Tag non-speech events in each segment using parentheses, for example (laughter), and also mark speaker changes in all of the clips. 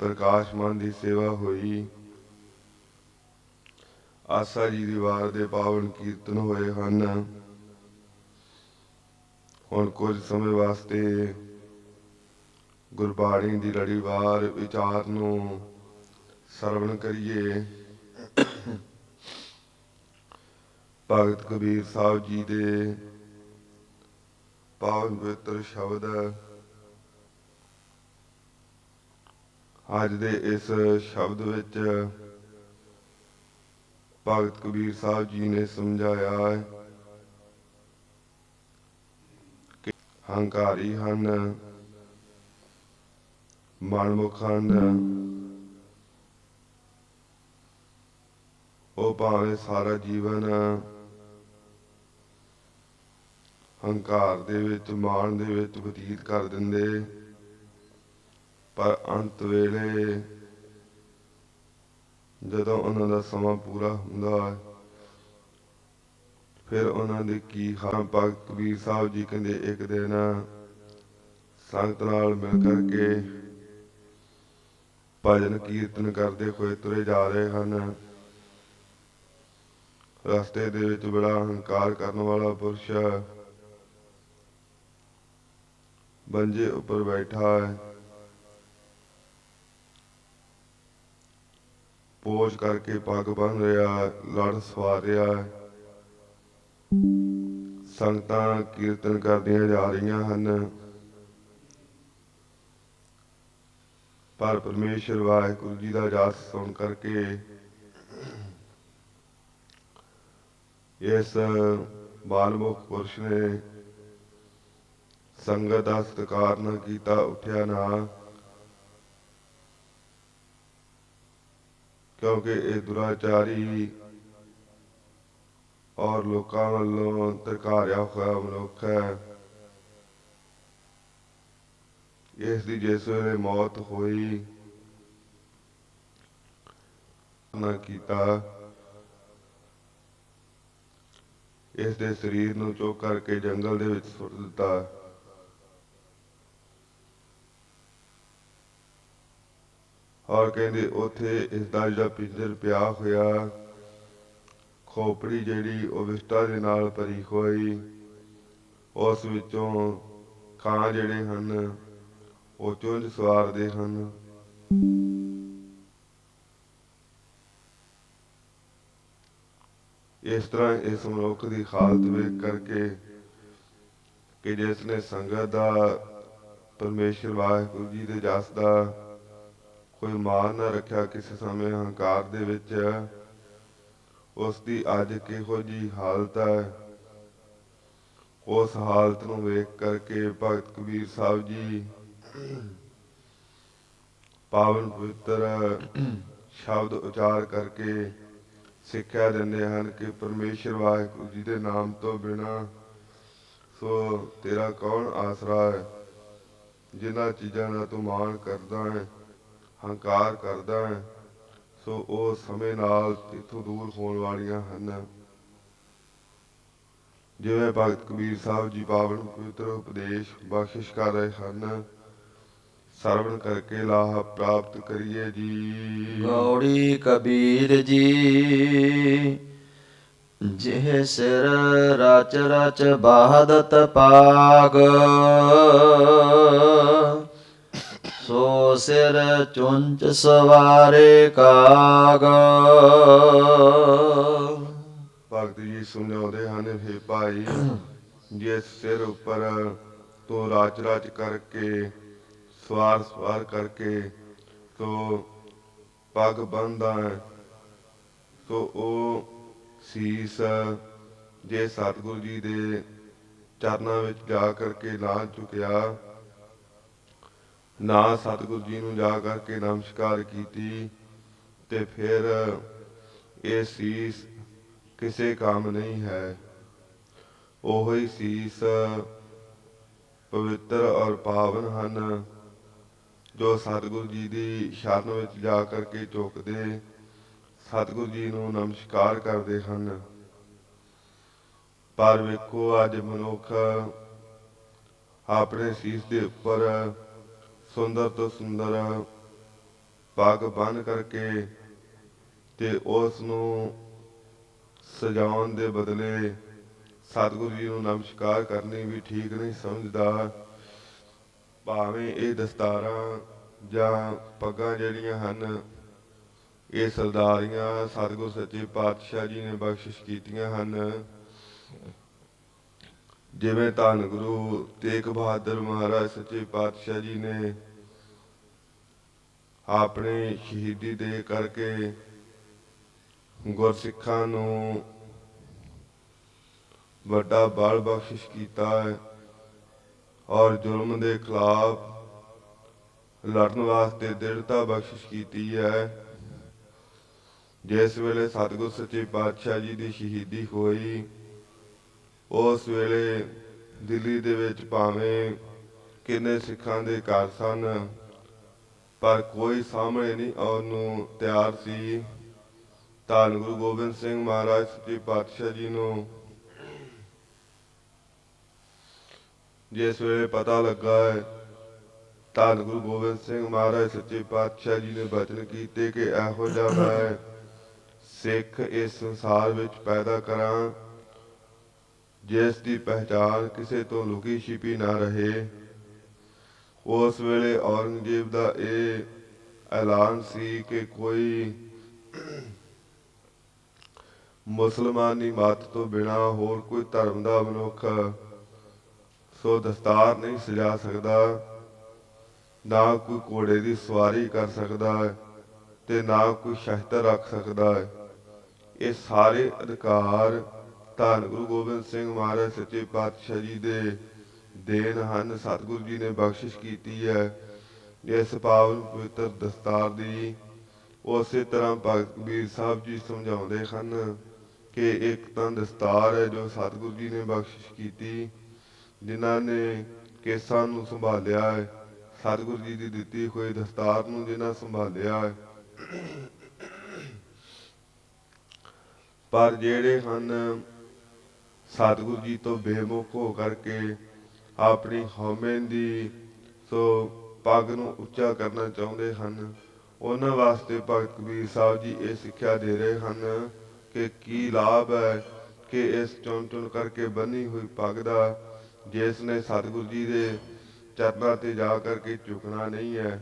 Speaker 1: ਪ੍ਰਕਾਸ਼ਮਾਨ ਦੀ ਸੇਵਾ ਹੋਈ। ਆਸਾ ਜੀ ਦੀ ਵਾਰ ਦੇ ਪਾਵਨ ਕੀਰਤਨ ਹੋਏ ਹਨ। ਹੁਣ ਕੁਝ ਸਮੇਂ ਵਾਸਤੇ ਗੁਰਬਾਣੀ ਦੀ ਲੜੀਵਾਰ ਵਿਚਾਰ ਨੂੰ ਸਰਵਣ ਕਰੀਏ। ਭਗਤ ਕਬੀਰ ਸਾਹਿਬ ਜੀ ਦੇ ਪਾਵਨ ਪਵਿੱਤਰ ਸ਼ਬਦ ਅੱਜ ਦੇ ਇਸ ਸ਼ਬਦ ਵਿੱਚ ਭਗਤ ਕਬੀਰ ਸਾਹਿਬ ਜੀ ਨੇ ਸਮਝਾਇਆ ਹੈ ਕਿ ਹੰਕਾਰੀ ਹਨ, ਮਨਮੁਖ ਹਨ। ਉਹ ਭਾਵੇਂ ਸਾਰਾ ਜੀਵਨ ਹੰਕਾਰ ਦੇ ਵਿੱਚ, ਮਾਣ ਦੇ ਵਿੱਚ ਬਤੀਤ ਕਰ ਦਿੰਦੇ। ਪਰ ਅੰਤ ਵੇਲੇ ਜਦੋਂ ਉਹਨਾਂ ਦਾ ਸਮਾਂ ਪੂਰਾ ਹੁੰਦਾ ਹੈ, ਫਿਰ ਉਹਨਾਂ ਦੇ ਕੀ ਹਾਲ ਭਗਤ ਕਬੀਰ ਸਾਹਿਬ ਜੀ ਕਹਿੰਦੇ, ਇੱਕ ਦਿਨ ਸੰਗਤ ਨਾਲ ਮਿਲ ਕਰਕੇ ਭਜਨ ਕੀਰਤਨ ਕਰਦੇ ਹੋਏ ਤੁਰੇ ਜਾ ਰਹੇ ਹਨ। ਰਸਤੇ ਦੇ ਵਿੱਚ ਬੜਾ ਹੰਕਾਰ ਕਰਨ ਵਾਲਾ ਪੁਰਸ਼ ਬੰਜੇ ਉੱਪਰ ਬੈਠਾ ਹੈ। ਪੋਜ ਕਰਕੇ ਪੱਗ ਬੰਨ ਰਿਹਾ, ਲੜ ਸਵਾਰ ਰਿਹਾ ਸੰਗਤਾਂ ਕੀਰਤਨ ਕਰਦੀਆਂ ਜਾ ਰਹੀਆਂ ਹਨ। ਪਰ ਪਰਮੇਸ਼ਰ ਵਾਹਿਗੁਰੂ ਜੀ ਦਾ ਜਾਸ ਸੁਣ ਕਰਕੇ ਇਸ ਬਾਲਮੁਖ ਪੁਰਸ਼ ਨੇ ਸੰਗਤ ਦਾ ਸਤਿਕਾਰ ਨਾ ਕੀਤਾ, ਉੱਠਿਆ ਨਾ। ਕਿਉਂਕਿ ਇਹ ਦੁਰਾਚਾਰੀ ਔਰ ਲੋਕਾਂ ਵੱਲੋਂ ਧਰਕਾਰਿਆ ਹੋਇਆ ਮਨੁੱਖ ਹੈ। ਇਸ ਦੀ ਜਿਸ ਵੇਲੇ ਮੌਤ ਹੋਈ, ਨਾ ਕੀਤਾ। ਇਸ ਦੇ ਸਰੀਰ ਨੂੰ ਚੁੱਕ ਕਰਕੇ ਜੰਗਲ ਦੇ ਵਿੱਚ ਸੁੱਟ ਦਿੱਤਾ। ਔਰ ਕਹਿੰਦੇ ਉੱਥੇ ਇਸ ਦਾ ਜਿਹੜਾ ਪਿੰਜਰ ਪਿਆ ਹੋਇਆ, ਖੋਪੜੀ ਜਿਹੜੀ ਉਹ ਵਿਸਟਾ ਦੇ ਨਾਲ ਭਰੀ ਹੋਈ, ਉਸ ਵਿੱਚੋਂ ਕਾਂ ਜਿਹੜੇ ਹਨ, ਉਹ ਚੁੰਝ ਸਵਾਰਦੇ ਹਨ। ਇਸ ਤਰ੍ਹਾਂ ਇਸ ਮਨੁੱਖ ਦੀ ਹਾਲਤ ਵੇਖ ਕਰਕੇ ਕਿ ਜਿਸ ਨੇ ਸੰਗਤ ਦਾ, ਪਰਮੇਸ਼ਰ ਵਾਹਿਗੁਰੂ ਜੀ ਦੇ ਜਸ ਦਾ ਕੋਈ ਮਾਨ ਨਾ ਰੱਖਿਆ ਕਿਸੇ ਸਮੇਂ ਹੰਕਾਰ ਦੇ ਵਿੱਚ। ਉਸ ਦੀ ਅੱਜ ਕਿਹੋ ਜੀ ਹਾਲਤ ਹੈ? ਉਸ ਹਾਲਤ ਨੂੰ ਵੇਖ ਕਰਕੇ ਭਗਤ ਕਬੀਰ ਸਾਹਿਬ ਜੀ ਪਾਵਨ ਪਵਿੱਤਰ ਸ਼ਬਦ ਉਚਾਰ ਕਰਕੇ ਸਿੱਖਿਆ ਦਿੰਦੇ ਹਨ ਕਿ ਪਰਮੇਸ਼ਰ ਵਾਹਿਗੁਰੂ ਜੀ ਦੇ ਨਾਮ ਤੋਂ ਬਿਨਾ ਸੋ ਤੇਰਾ ਕੌਣ ਆਸਰਾ ਹੈ? ਜਿਨ੍ਹਾਂ ਚੀਜ਼ਾਂ ਦਾ ਤੂੰ ਮਾਣ ਕਰਦਾ ਹੈ। ਹੰਕਾਰ ਕਰਦਾ ਹੈ, ਸੋ ਉਹ ਸਮੇਂ ਨਾਲ ਇਥੋਂ ਦੂਰ ਹੋਣ ਵਾਲੀਆਂ ਹਨ। ਜਿਵੇਂ ਭਗਤ ਕਬੀਰ ਸਾਹਿਬ ਜੀ ਪਾਵਨ ਪਵਿੱਤਰ ਉਪਦੇਸ਼ ਬਖਸ਼ਿਸ਼ ਕਰ ਰਹੇ ਹਨ, ਸਰਵਣ ਕਰਕੇ ਲਾਹ ਪ੍ਰਾਪਤ ਕਰੀਏ ਜੀ।
Speaker 2: ਗੌੜੀ ਕਬੀਰ ਜੀ, ਜਿਹ ਸਿਰ ਰਚ ਰਚ ਬਾਦਤ ਪਾਗ ਸੋ ਸਿਰ ਚੁੰਚ ਸਵਾਰੇ ਕਾਗ।
Speaker 1: ਭਗਤ ਜੀ ਸਮਝਾਉਂਦੇ ਹਨ, ਹੈ ਭਾਈ, ਜਿਸ ਸਿਰ ਉੱਪਰ ਤੂੰ ਰਾਜ ਰਾਜ ਕਰਕੇ, ਸਵਾਰ ਸਵਾਰ ਕਰਕੇ ਤੋ ਪੱਗ ਬੰਨਦਾ ਤੋ ਉਹ ਸੀਸ ਜੇ ਸਤਿਗੁਰੂ ਜੀ ਦੇ ਚਰਨਾਂ ਵਿੱਚ ਜਾ ਕਰਕੇ ਲਾ ਚੁੱਕਿਆ ਨਾ ਸਤਿਗੁਰੂ ਜੀ ਨੂੰ ਜਾ ਕਰਕੇ ਨਮਸਕਾਰ ਕੀਤੀ ਤੇ ਫਿਰ ਇਹ ਸੀਸ ਕਿਸੇ ਕੰਮ ਨਹੀਂ ਹੈ। ਉਹ ਹੀ ਸੀਸ ਪਵਿੱਤਰ ਔਰ ਪਾਵਨ ਹਨ, ਜੋ ਸਤਿਗੁਰੂ ਜੀ ਦੀ ਸ਼ਰਨ ਵਿੱਚ ਜਾ ਕਰਕੇ ਝੁਕਦੇ ਸਤਿਗੁਰੂ ਜੀ ਨੂੰ ਨਮਸਕਾਰ ਕਰਦੇ ਹਨ। ਪਰ ਵੇਖੋ ਅੱਜ ਮਨੁੱਖ ਆਪਣੇ ਸੀਸ ਦੇ ਉੱਪਰ ਸੁੰਦਰ ਤੋਂ ਸੁੰਦਰ ਪੱਗ ਬੰਨ ਕਰਕੇ ਤੇ ਉਸ ਨੂੰ ਸਜਾਉਣ ਦੇ ਬਦਲੇ ਸਤਿਗੁਰੂ ਜੀ ਨੂੰ ਨਮਸਕਾਰ ਕਰਨੀ ਵੀ ਠੀਕ ਨਹੀਂ ਸਮਝਦਾ। ਭਾਵੇਂ ਇਹ ਦਸਤਾਰਾਂ ਜਾਂ ਪੱਗਾਂ ਜਿਹੜੀਆਂ ਹਨ, ਇਹ ਸਰਦਾਰੀਆਂ ਸਤਿਗੁਰ ਸੱਚੇ ਪਾਤਸ਼ਾਹ ਜੀ ਨੇ ਬਖਸ਼ਿਸ਼ ਕੀਤੀਆਂ ਹਨ। ਜਿਵੇਂ ਧੰਨ ਗੁਰੂ ਤੇਗ ਬਹਾਦਰ ਮਹਾਰਾਜ ਸੱਚੇ ਪਾਤਸ਼ਾਹ ਜੀ ਨੇ ਆਪਣੀ ਸ਼ਹੀਦੀ ਦੇ ਕਰਕੇ ਗੁਰਸਿੱਖਾਂ ਨੂੰ ਵੱਡਾ ਬਲ ਬਖਸ਼ਿਸ਼ ਕੀਤਾ ਹੈ ਔਰ ਜ਼ੁਲਮ ਦੇ ਖਿਲਾਫ ਲੜਨ ਵਾਸਤੇ ਦ੍ਰਿੜਤਾ ਬਖਸ਼ਿਸ਼ ਕੀਤੀ ਹੈ। ਜਿਸ ਵੇਲੇ ਸਤਿਗੁਰ ਸੱਚੇ ਪਾਤਸ਼ਾਹ ਜੀ ਦੀ ਸ਼ਹੀਦੀ ਹੋਈ ਉਸ ਵੇਲੇ ਦਿੱਲੀ ਦੇ ਵਿੱਚ ਭਾਵੇਂ ਕਿੰਨੇ ਸਿੱਖਾਂ ਦੇ ਘਰ ਸਨ, ਪਰ ਕੋਈ ਸਾਹਮਣੇ ਨਹੀਂ ਆਉਣ ਨੂੰ ਤਿਆਰ ਸੀ। ਧੰਨ ਗੁਰੂ ਗੋਬਿੰਦ ਸਿੰਘ ਮਹਾਰਾਜ, ਸੱਚੇ ਪਾਤਸ਼ਾਹ ਜੀ ਨੂੰ ਜਿਸ ਵੇਲੇ ਪਤਾ ਲੱਗਾ ਹੈ ਧੰਨ ਗੁਰੂ ਗੋਬਿੰਦ ਸਿੰਘ ਮਹਾਰਾਜ, ਸੱਚੇ ਪਾਤਸ਼ਾਹ ਜੀ ਨੇ ਬਚਨ ਕੀਤੇ ਕਿ ਇਹੋ ਜਿਹਾ ਮੈਂ ਸਿੱਖ ਇਸ ਸੰਸਾਰ ਵਿੱਚ ਪੈਦਾ ਕਰਾਂ। ਜਿਸ ਦੀ ਪਹਿਚਾਨ ਕਿਸੇ ਤੋਂ ਲੁਕੀ ਛਿਪੀ ਨਾ ਰਹੇ। ਉਸ ਵੇਲੇ ਔਰੰਗਜ਼ੇਬ ਦਾ ਇਹ ਐਲਾਨ ਸੀ ਕਿ ਕੋਈ ਮੁਸਲਮਾਨੀ ਮਤ ਤੋਂ ਬਿਨਾ ਹੋਰ ਕੋਈ ਧਰਮ ਦਾ ਮਨੁੱਖ ਸੋ ਦਸਤਾਰ ਨਹੀਂ ਸਜਾ ਸਕਦਾ, ਨਾ ਕੋਈ ਘੋੜੇ ਦੀ ਸਵਾਰੀ ਕਰ ਸਕਦਾ ਤੇ ਨਾ ਕੋਈ ਸ਼ਸਤਰ ਰੱਖ ਸਕਦਾ। ਹੈ ਇਹ ਸਾਰੇ ਅਧਿਕਾਰ ਧੰਨ ਗੁਰੂ ਗੋਬਿੰਦ ਸਿੰਘ ਮਹਾਰਾਜ ਸੱਚੇ ਪਾਤਸ਼ਾਹ ਜੀ ਦੇ ਦੇਣ ਹਨ। ਸਤਿਗੁਰੂ ਜੀ ਨੇ ਬਖਸ਼ਿਸ਼ ਕੀਤੀ ਹੈ। ਇਸ ਪਾਵਨ ਪਵਿੱਤਰ ਦਸਤਾਰ ਦੀ ਉਸੇ ਤਰ੍ਹਾਂ ਭਗਤ ਕਬੀਰ ਸਾਹਿਬ ਜੀ ਸਮਝਾਉਂਦੇ ਹਨ ਕਿ ਇੱਕ ਤਾਂ ਦਸਤਾਰ ਹੈ ਜੋ ਸਤਿਗੁਰੂ ਜੀ ਨੇ ਬਖਸ਼ਿਸ਼ ਕੀਤੀ, ਜਿਨ੍ਹਾਂ ਨੇ ਕੇਸਾਂ ਨੂੰ ਸੰਭਾਲਿਆ ਹੈ। ਸਤਿਗੁਰੂ ਜੀ ਦੀ ਦਿੱਤੀ ਹੋਈ ਦਸਤਾਰ ਨੂੰ ਜਿਨ੍ਹਾਂ ਸੰਭਾਲਿਆ ਹੈ। ਪਰ ਜਿਹੜੇ ਹਨ ਸਤਿਗੁਰੂ ਜੀ ਤੋਂ ਬੇਮੁਖ ਹੋ ਕਰਕੇ ਆਪਣੀ ਹਉਮੈ ਦੀ ਸੋ ਪੱਗ ਨੂੰ ਉੱਚਾ ਕਰਨਾ ਚਾਹੁੰਦੇ ਹਨ। ਉਹਨਾਂ ਵਾਸਤੇ ਭਗਤ ਕਬੀਰ ਸਾਹਿਬ ਜੀ ਇਹ ਸਿੱਖਿਆ ਦੇ ਰਹੇ ਹਨ ਕਿ ਕੀ ਲਾਭ ਹੈ ਕਿ ਇਸ ਚੁਣ ਚੁਣ ਕਰਕੇ ਬੰਨੀ ਹੋਈ ਪੱਗ ਦਾ, ਜਿਸ ਨੇ ਸਤਿਗੁਰੂ ਜੀ ਦੇ ਚਰਨਾਂ ਤੇ ਜਾ ਕਰਕੇ ਝੁਕਣਾ ਨਹੀਂ ਹੈ।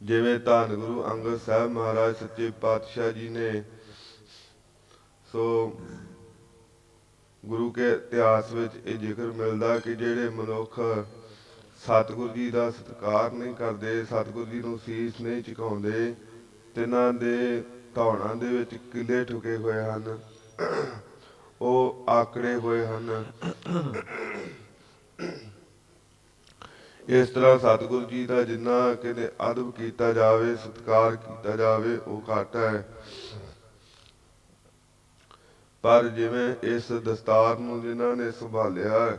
Speaker 1: ਜਿਵੇਂ ਧੰਨ ਗੁਰੂ ਅੰਗਦ ਸਾਹਿਬ ਮਹਾਰਾਜ ਸੱਚੇ ਪਾਤਸ਼ਾਹ ਜੀ ਨੇ ਸੋ ਗੁਰੂ ਕੇ ਇਤਿਹਾਸ ਵਿੱਚ ਇਹ ਜ਼ਿਕਰ ਮਿਲਦਾ ਕਿ ਜਿਹੜੇ ਮਨੁੱਖ ਸਤਿਗੁਰੂ ਜੀ ਦਾ ਸਤਿਕਾਰ ਨਹੀਂ ਕਰਦੇ, ਸਤਿਗੁਰੂ ਜੀ ਨੂੰ ਸੀਸ ਨਹੀਂ ਝੁਕਾਉਂਦੇ ਤਿਨਾਂ ਦੇ ਧੌਣਾਂ ਦੇ ਵਿੱਚ ਕਿਲੇ ਠੁਕੇ ਹੋਏ ਹਨ, ਉਹ ਆਕੜੇ ਹੋਏ ਹਨ। ਇਸ ਤਰ੍ਹਾਂ ਸਤਿਗੁਰੂ ਜੀ ਦਾ ਜਿੰਨਾ ਕਿਤੇ ਅਦਬ ਕੀਤਾ ਜਾਵੇ, ਸਤਿਕਾਰ ਕੀਤਾ ਜਾਵੇ, ਉਹ ਘੱਟ ਹੈ। ਪਰ ਜਿਵੇਂ ਇਸ ਦਸਤਾਰ ਨੂੰ ਜਿਨ੍ਹਾਂ ਨੇ ਸੰਭਾਲਿਆ,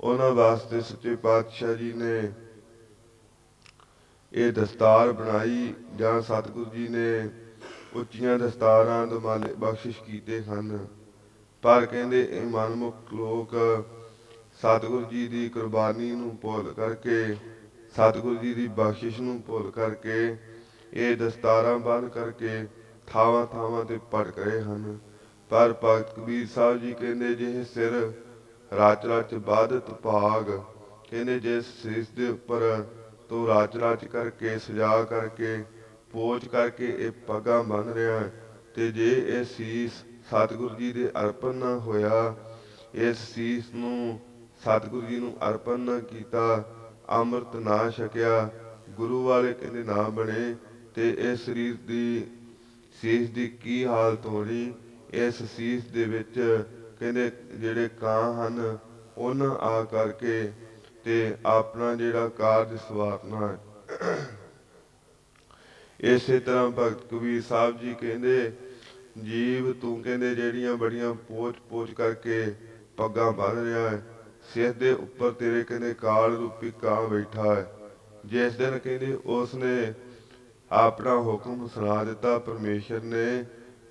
Speaker 1: ਉਹਨਾਂ ਵਾਸਤੇ ਸੱਚੇ ਪਾਤਸ਼ਾਹ ਜੀ ਨੇ ਇਹ ਦਸਤਾਰ ਬਣਾਈ ਜਾਂ ਸਤਿਗੁਰੂ ਜੀ ਨੇ ਉੱਚੀਆਂ ਦਸਤਾਰਾਂ ਦਮਾਲੇ ਬਖਸ਼ਿਸ਼ ਕੀਤੇ ਹਨ ਪਰ ਕਹਿੰਦੇ ਇਹ ਮਨਮੁਖ ਲੋਕ ਸਤਿਗੁਰੂ ਜੀ ਦੀ ਕੁਰਬਾਨੀ ਨੂੰ ਭੁੱਲ ਕਰਕੇ, ਸਤਿਗੁਰੂ ਜੀ ਦੀ ਬਖਸ਼ਿਸ਼ ਨੂੰ ਭੁੱਲ ਕਰਕੇ, ਇਹ ਦਸਤਾਰਾਂ ਬੰਨ ਕਰਕੇ ਥਾਵਾਂ ਥਾਵਾਂ ਤੇ ਭਟਕ ਰਹੇ ਹਨ। ਪਰ ਭਗਤ ਕਬੀਰ ਸਾਹਿਬ ਜੀ ਕਹਿੰਦੇ ਜਿਹੇ ਸਿਰ ਰਾਜ ਰਾਚ ਬਾਦਤ ਭਾਗ, ਕਹਿੰਦੇ ਜਿਸ ਸੀਸ ਦੇ ਉੱਪਰ ਤੂੰ ਰਾਚ ਰਾਚ ਕਰਕੇ, ਸਜਾ ਕਰਕੇ, ਪੋਚ ਕਰਕੇ ਇਹ ਪੱਗਾਂ ਬੰਨ ਰਿਹਾ ਤੇ ਜੇ ਇਹ ਸੀਸ ਸਤਿਗੁਰੂ ਜੀ ਦੇ ਅਰਪਣ ਨਾ ਹੋਇਆ, ਇਸ ਸੀਸ ਨੂੰ ਸਤਿਗੁਰੂ ਜੀ ਨੂੰ ਅਰਪਣ ਨਾ ਕੀਤਾ, ਅੰਮ੍ਰਿਤ ਨਾ ਛਕਿਆ, ਗੁਰੂ ਵਾਲੇ ਕਹਿੰਦੇ ਨਾ ਬਣੇ, ਤੇ ਇਸ ਸਰੀਰ ਦੀ ਸੀਸ ਦੀ ਕੀ ਹਾਲਤ ਹੋਣੀ ਇਸ ਸੀਸ ਦੇ ਵਿੱਚ ਕਹਿੰਦੇ ਜਿਹੜੇ ਕਾਂ ਹਨ ਉਹਨਾਂ ਆ ਕਰਕੇ ਤੇ ਆਪਣਾ ਜਿਹੜਾ ਕਾਰਜ ਸਵਾਰਨਾ ਹੈ। ਇਸੇ ਤਰ੍ਹਾਂ ਭਗਤ ਕਬੀਰ ਸਾਹਿਬ ਜੀ ਕਹਿੰਦੇ, ਜੀਵ ਤੂੰ ਕਹਿੰਦੇ ਜਿਹੜੀਆਂ ਬੜੀਆਂ ਪੋਚ ਪੋਚ ਕਰਕੇ ਪੱਗਾਂ ਬੰਨ ਰਿਹਾ ਹੈ, ਸਿਰ ਦੇ ਉੱਪਰ ਤੇਰੇ ਕਹਿੰਦੇ ਕਾਲ ਰੂਪੀ ਕਾਂ ਬੈਠਾ ਹੈ। ਜਿਸ ਦਿਨ ਕਹਿੰਦੇ ਉਸ ਨੇ ਆਪਣਾ ਹੁਕਮ ਸੁਣਾ ਦਿੱਤਾ ਪਰਮੇਸ਼ਰ ਨੇ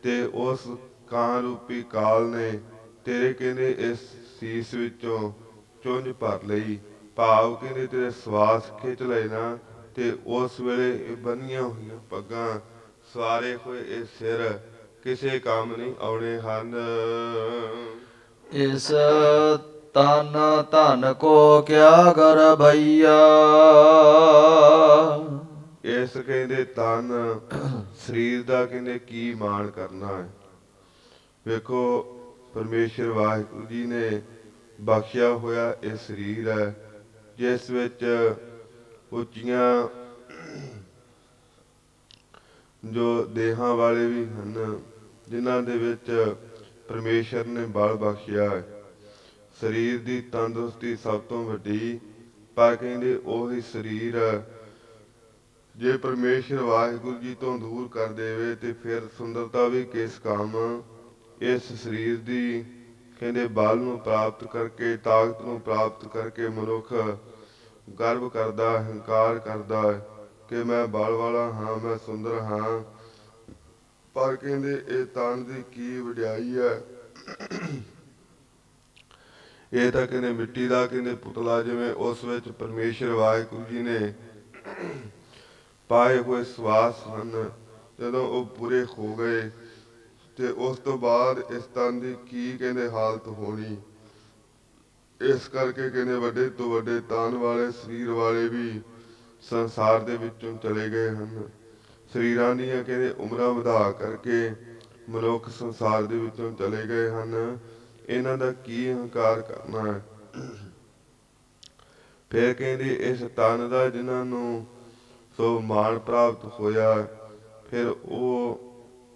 Speaker 1: ਤੇ ਉਸ ਕਾਂ ਰੂਪੀ ਕਾਲ ਨੇ ਤੇਰੇ ਕਹਿੰਦੇ ਇਸ ਸੀਸ ਵਿੱਚੋਂ ਚੁੰਝ ਭਰ ਲਈ, ਭਾਵ ਕਹਿੰਦੇ ਤੇਰੇ ਸਵਾਸ ਖਿੱਚ ਲਏ ਤੇ ਉਸ ਵੇਲੇ ਇਹ ਬੰਨੀਆਂ ਹੋਈਆਂ ਪੱਗਾਂ ਸਵਾਰੇ ਹੋਏ ਇਹ ਸਿਰ ਕਿਸੇ ਕੰਮ ਨਹੀਂ ਆਉਣੇ ਹਨ।
Speaker 2: ਇਸ ਤਨ ਧਨ ਕੋ ਕਿਆ ਕਰ ਭਈਆ?
Speaker 1: ਇਸ ਕਹਿੰਦੇ ਤਨ ਸਰੀਰ ਦਾ ਕਹਿੰਦੇ, ਕੀ ਮਾਣ ਕਰਨਾ ਹੈ? ਵੇਖੋ, ਪਰਮੇਸ਼ਰ ਵਾਹਿਗੁਰੂ ਜੀ ਨੇ ਬਖਸ਼ਿਆ ਹੋਇਆ ਇਹ ਸਰੀਰ ਹੈ, ਜਿਸ ਵਿੱਚ ਉੱਚੀਆਂ ਜੋ ਦੇਹਾਂ ਵਾਲੇ ਵੀ ਹਨ, ਜਿਨ੍ਹਾਂ ਦੇ ਵਿੱਚ ਪਰਮੇਸ਼ਰ ਨੇ ਬਲ ਬਖਸ਼ਿਆ ਹੈ। ਸਰੀਰ ਦੀ ਤੰਦਰੁਸਤੀ ਸਭ ਤੋਂ ਵੱਡੀ, ਪਰ ਕਹਿੰਦੇ, ਉਹੀ ਸਰੀਰ ਜੇ ਪਰਮੇਸ਼ਰ ਵਾਹਿਗੁਰੂ ਜੀ ਤੋਂ ਦੂਰ ਕਰ ਦੇਵੇ ਤੇ ਫਿਰ ਸੁੰਦਰਤਾ ਵੀ ਕਿਸ ਕੰਮ? ਇਸ ਸਰੀਰ ਦੀ, ਕਹਿੰਦੇ, ਬਲ ਨੂੰ ਪ੍ਰਾਪਤ ਕਰਕੇ, ਤਾਕਤ ਨੂੰ ਪ੍ਰਾਪਤ ਕਰਕੇ ਮਨੁੱਖ ਗਰਵ ਕਰਦਾ ਹੰਕਾਰ ਕਰਦਾ, ਕਿ ਮੈਂ ਬਲ ਵਾਲਾ ਹਾਂ, ਮੈਂ ਸੁੰਦਰ ਹਾਂ। ਪਰ ਕਹਿੰਦੇ, ਇਹ ਤਨ ਦੀ ਕੀ ਵਡਿਆਈ ਹੈ? ਇਹ ਤਾਂ ਕਹਿੰਦੇ, ਮਿੱਟੀ ਦਾ, ਕਹਿੰਦੇ, ਪੁਤਲਾ, ਜਿਵੇਂ ਉਸ ਵਿੱਚ ਪਰਮੇਸ਼ਰ ਵਾਹਿਗੁਰੂ ਜੀ ਨੇ ਪਾਏ ਹੋਏ ਸਵਾਸ ਹਨ। ਜਦੋਂ ਉਹ ਪੂਰੇ ਹੋ ਗਏ ਤੇ ਉਸ ਤੋਂ ਬਾਅਦ ਇਸ ਤਨ ਦੀ ਕੀ ਕਹਿੰਦੇ ਹਾਲਤ ਹੋਣੀ। ਇਸ ਕਰਕੇ ਕਹਿੰਦੇ ਵੱਡੇ ਤੋਂ ਵੱਡੇ ਤਾਨ ਵਾਲੇ, ਸਰੀਰ ਵਾਲੇ ਵੀ ਸੰਸਾਰ ਦੇ ਵਿੱਚੋਂ ਚਲੇ ਗਏ ਹਨ। ਸਰੀਰਾਂ ਦੀਆਂ ਕਹਿੰਦੇ ਉਮਰਾਂ ਵਧਾ ਕਰਕੇ ਮਨੁੱਖ ਸੰਸਾਰ ਦੇ ਵਿੱਚੋਂ ਚਲੇ ਗਏ ਹਨ। ਇਹਨਾਂ ਦਾ ਕੀ ਹੰਕਾਰ ਕਰਨਾ ਹੈ? ਫਿਰ ਕਹਿੰਦੇ ਇਸ ਤਨ ਦਾ ਜਿਨ੍ਹਾਂ ਨੂੰ ਸੋ ਮਾਣ ਪ੍ਰਾਪਤ ਹੋਇਆ। ਫਿਰ ਉਹ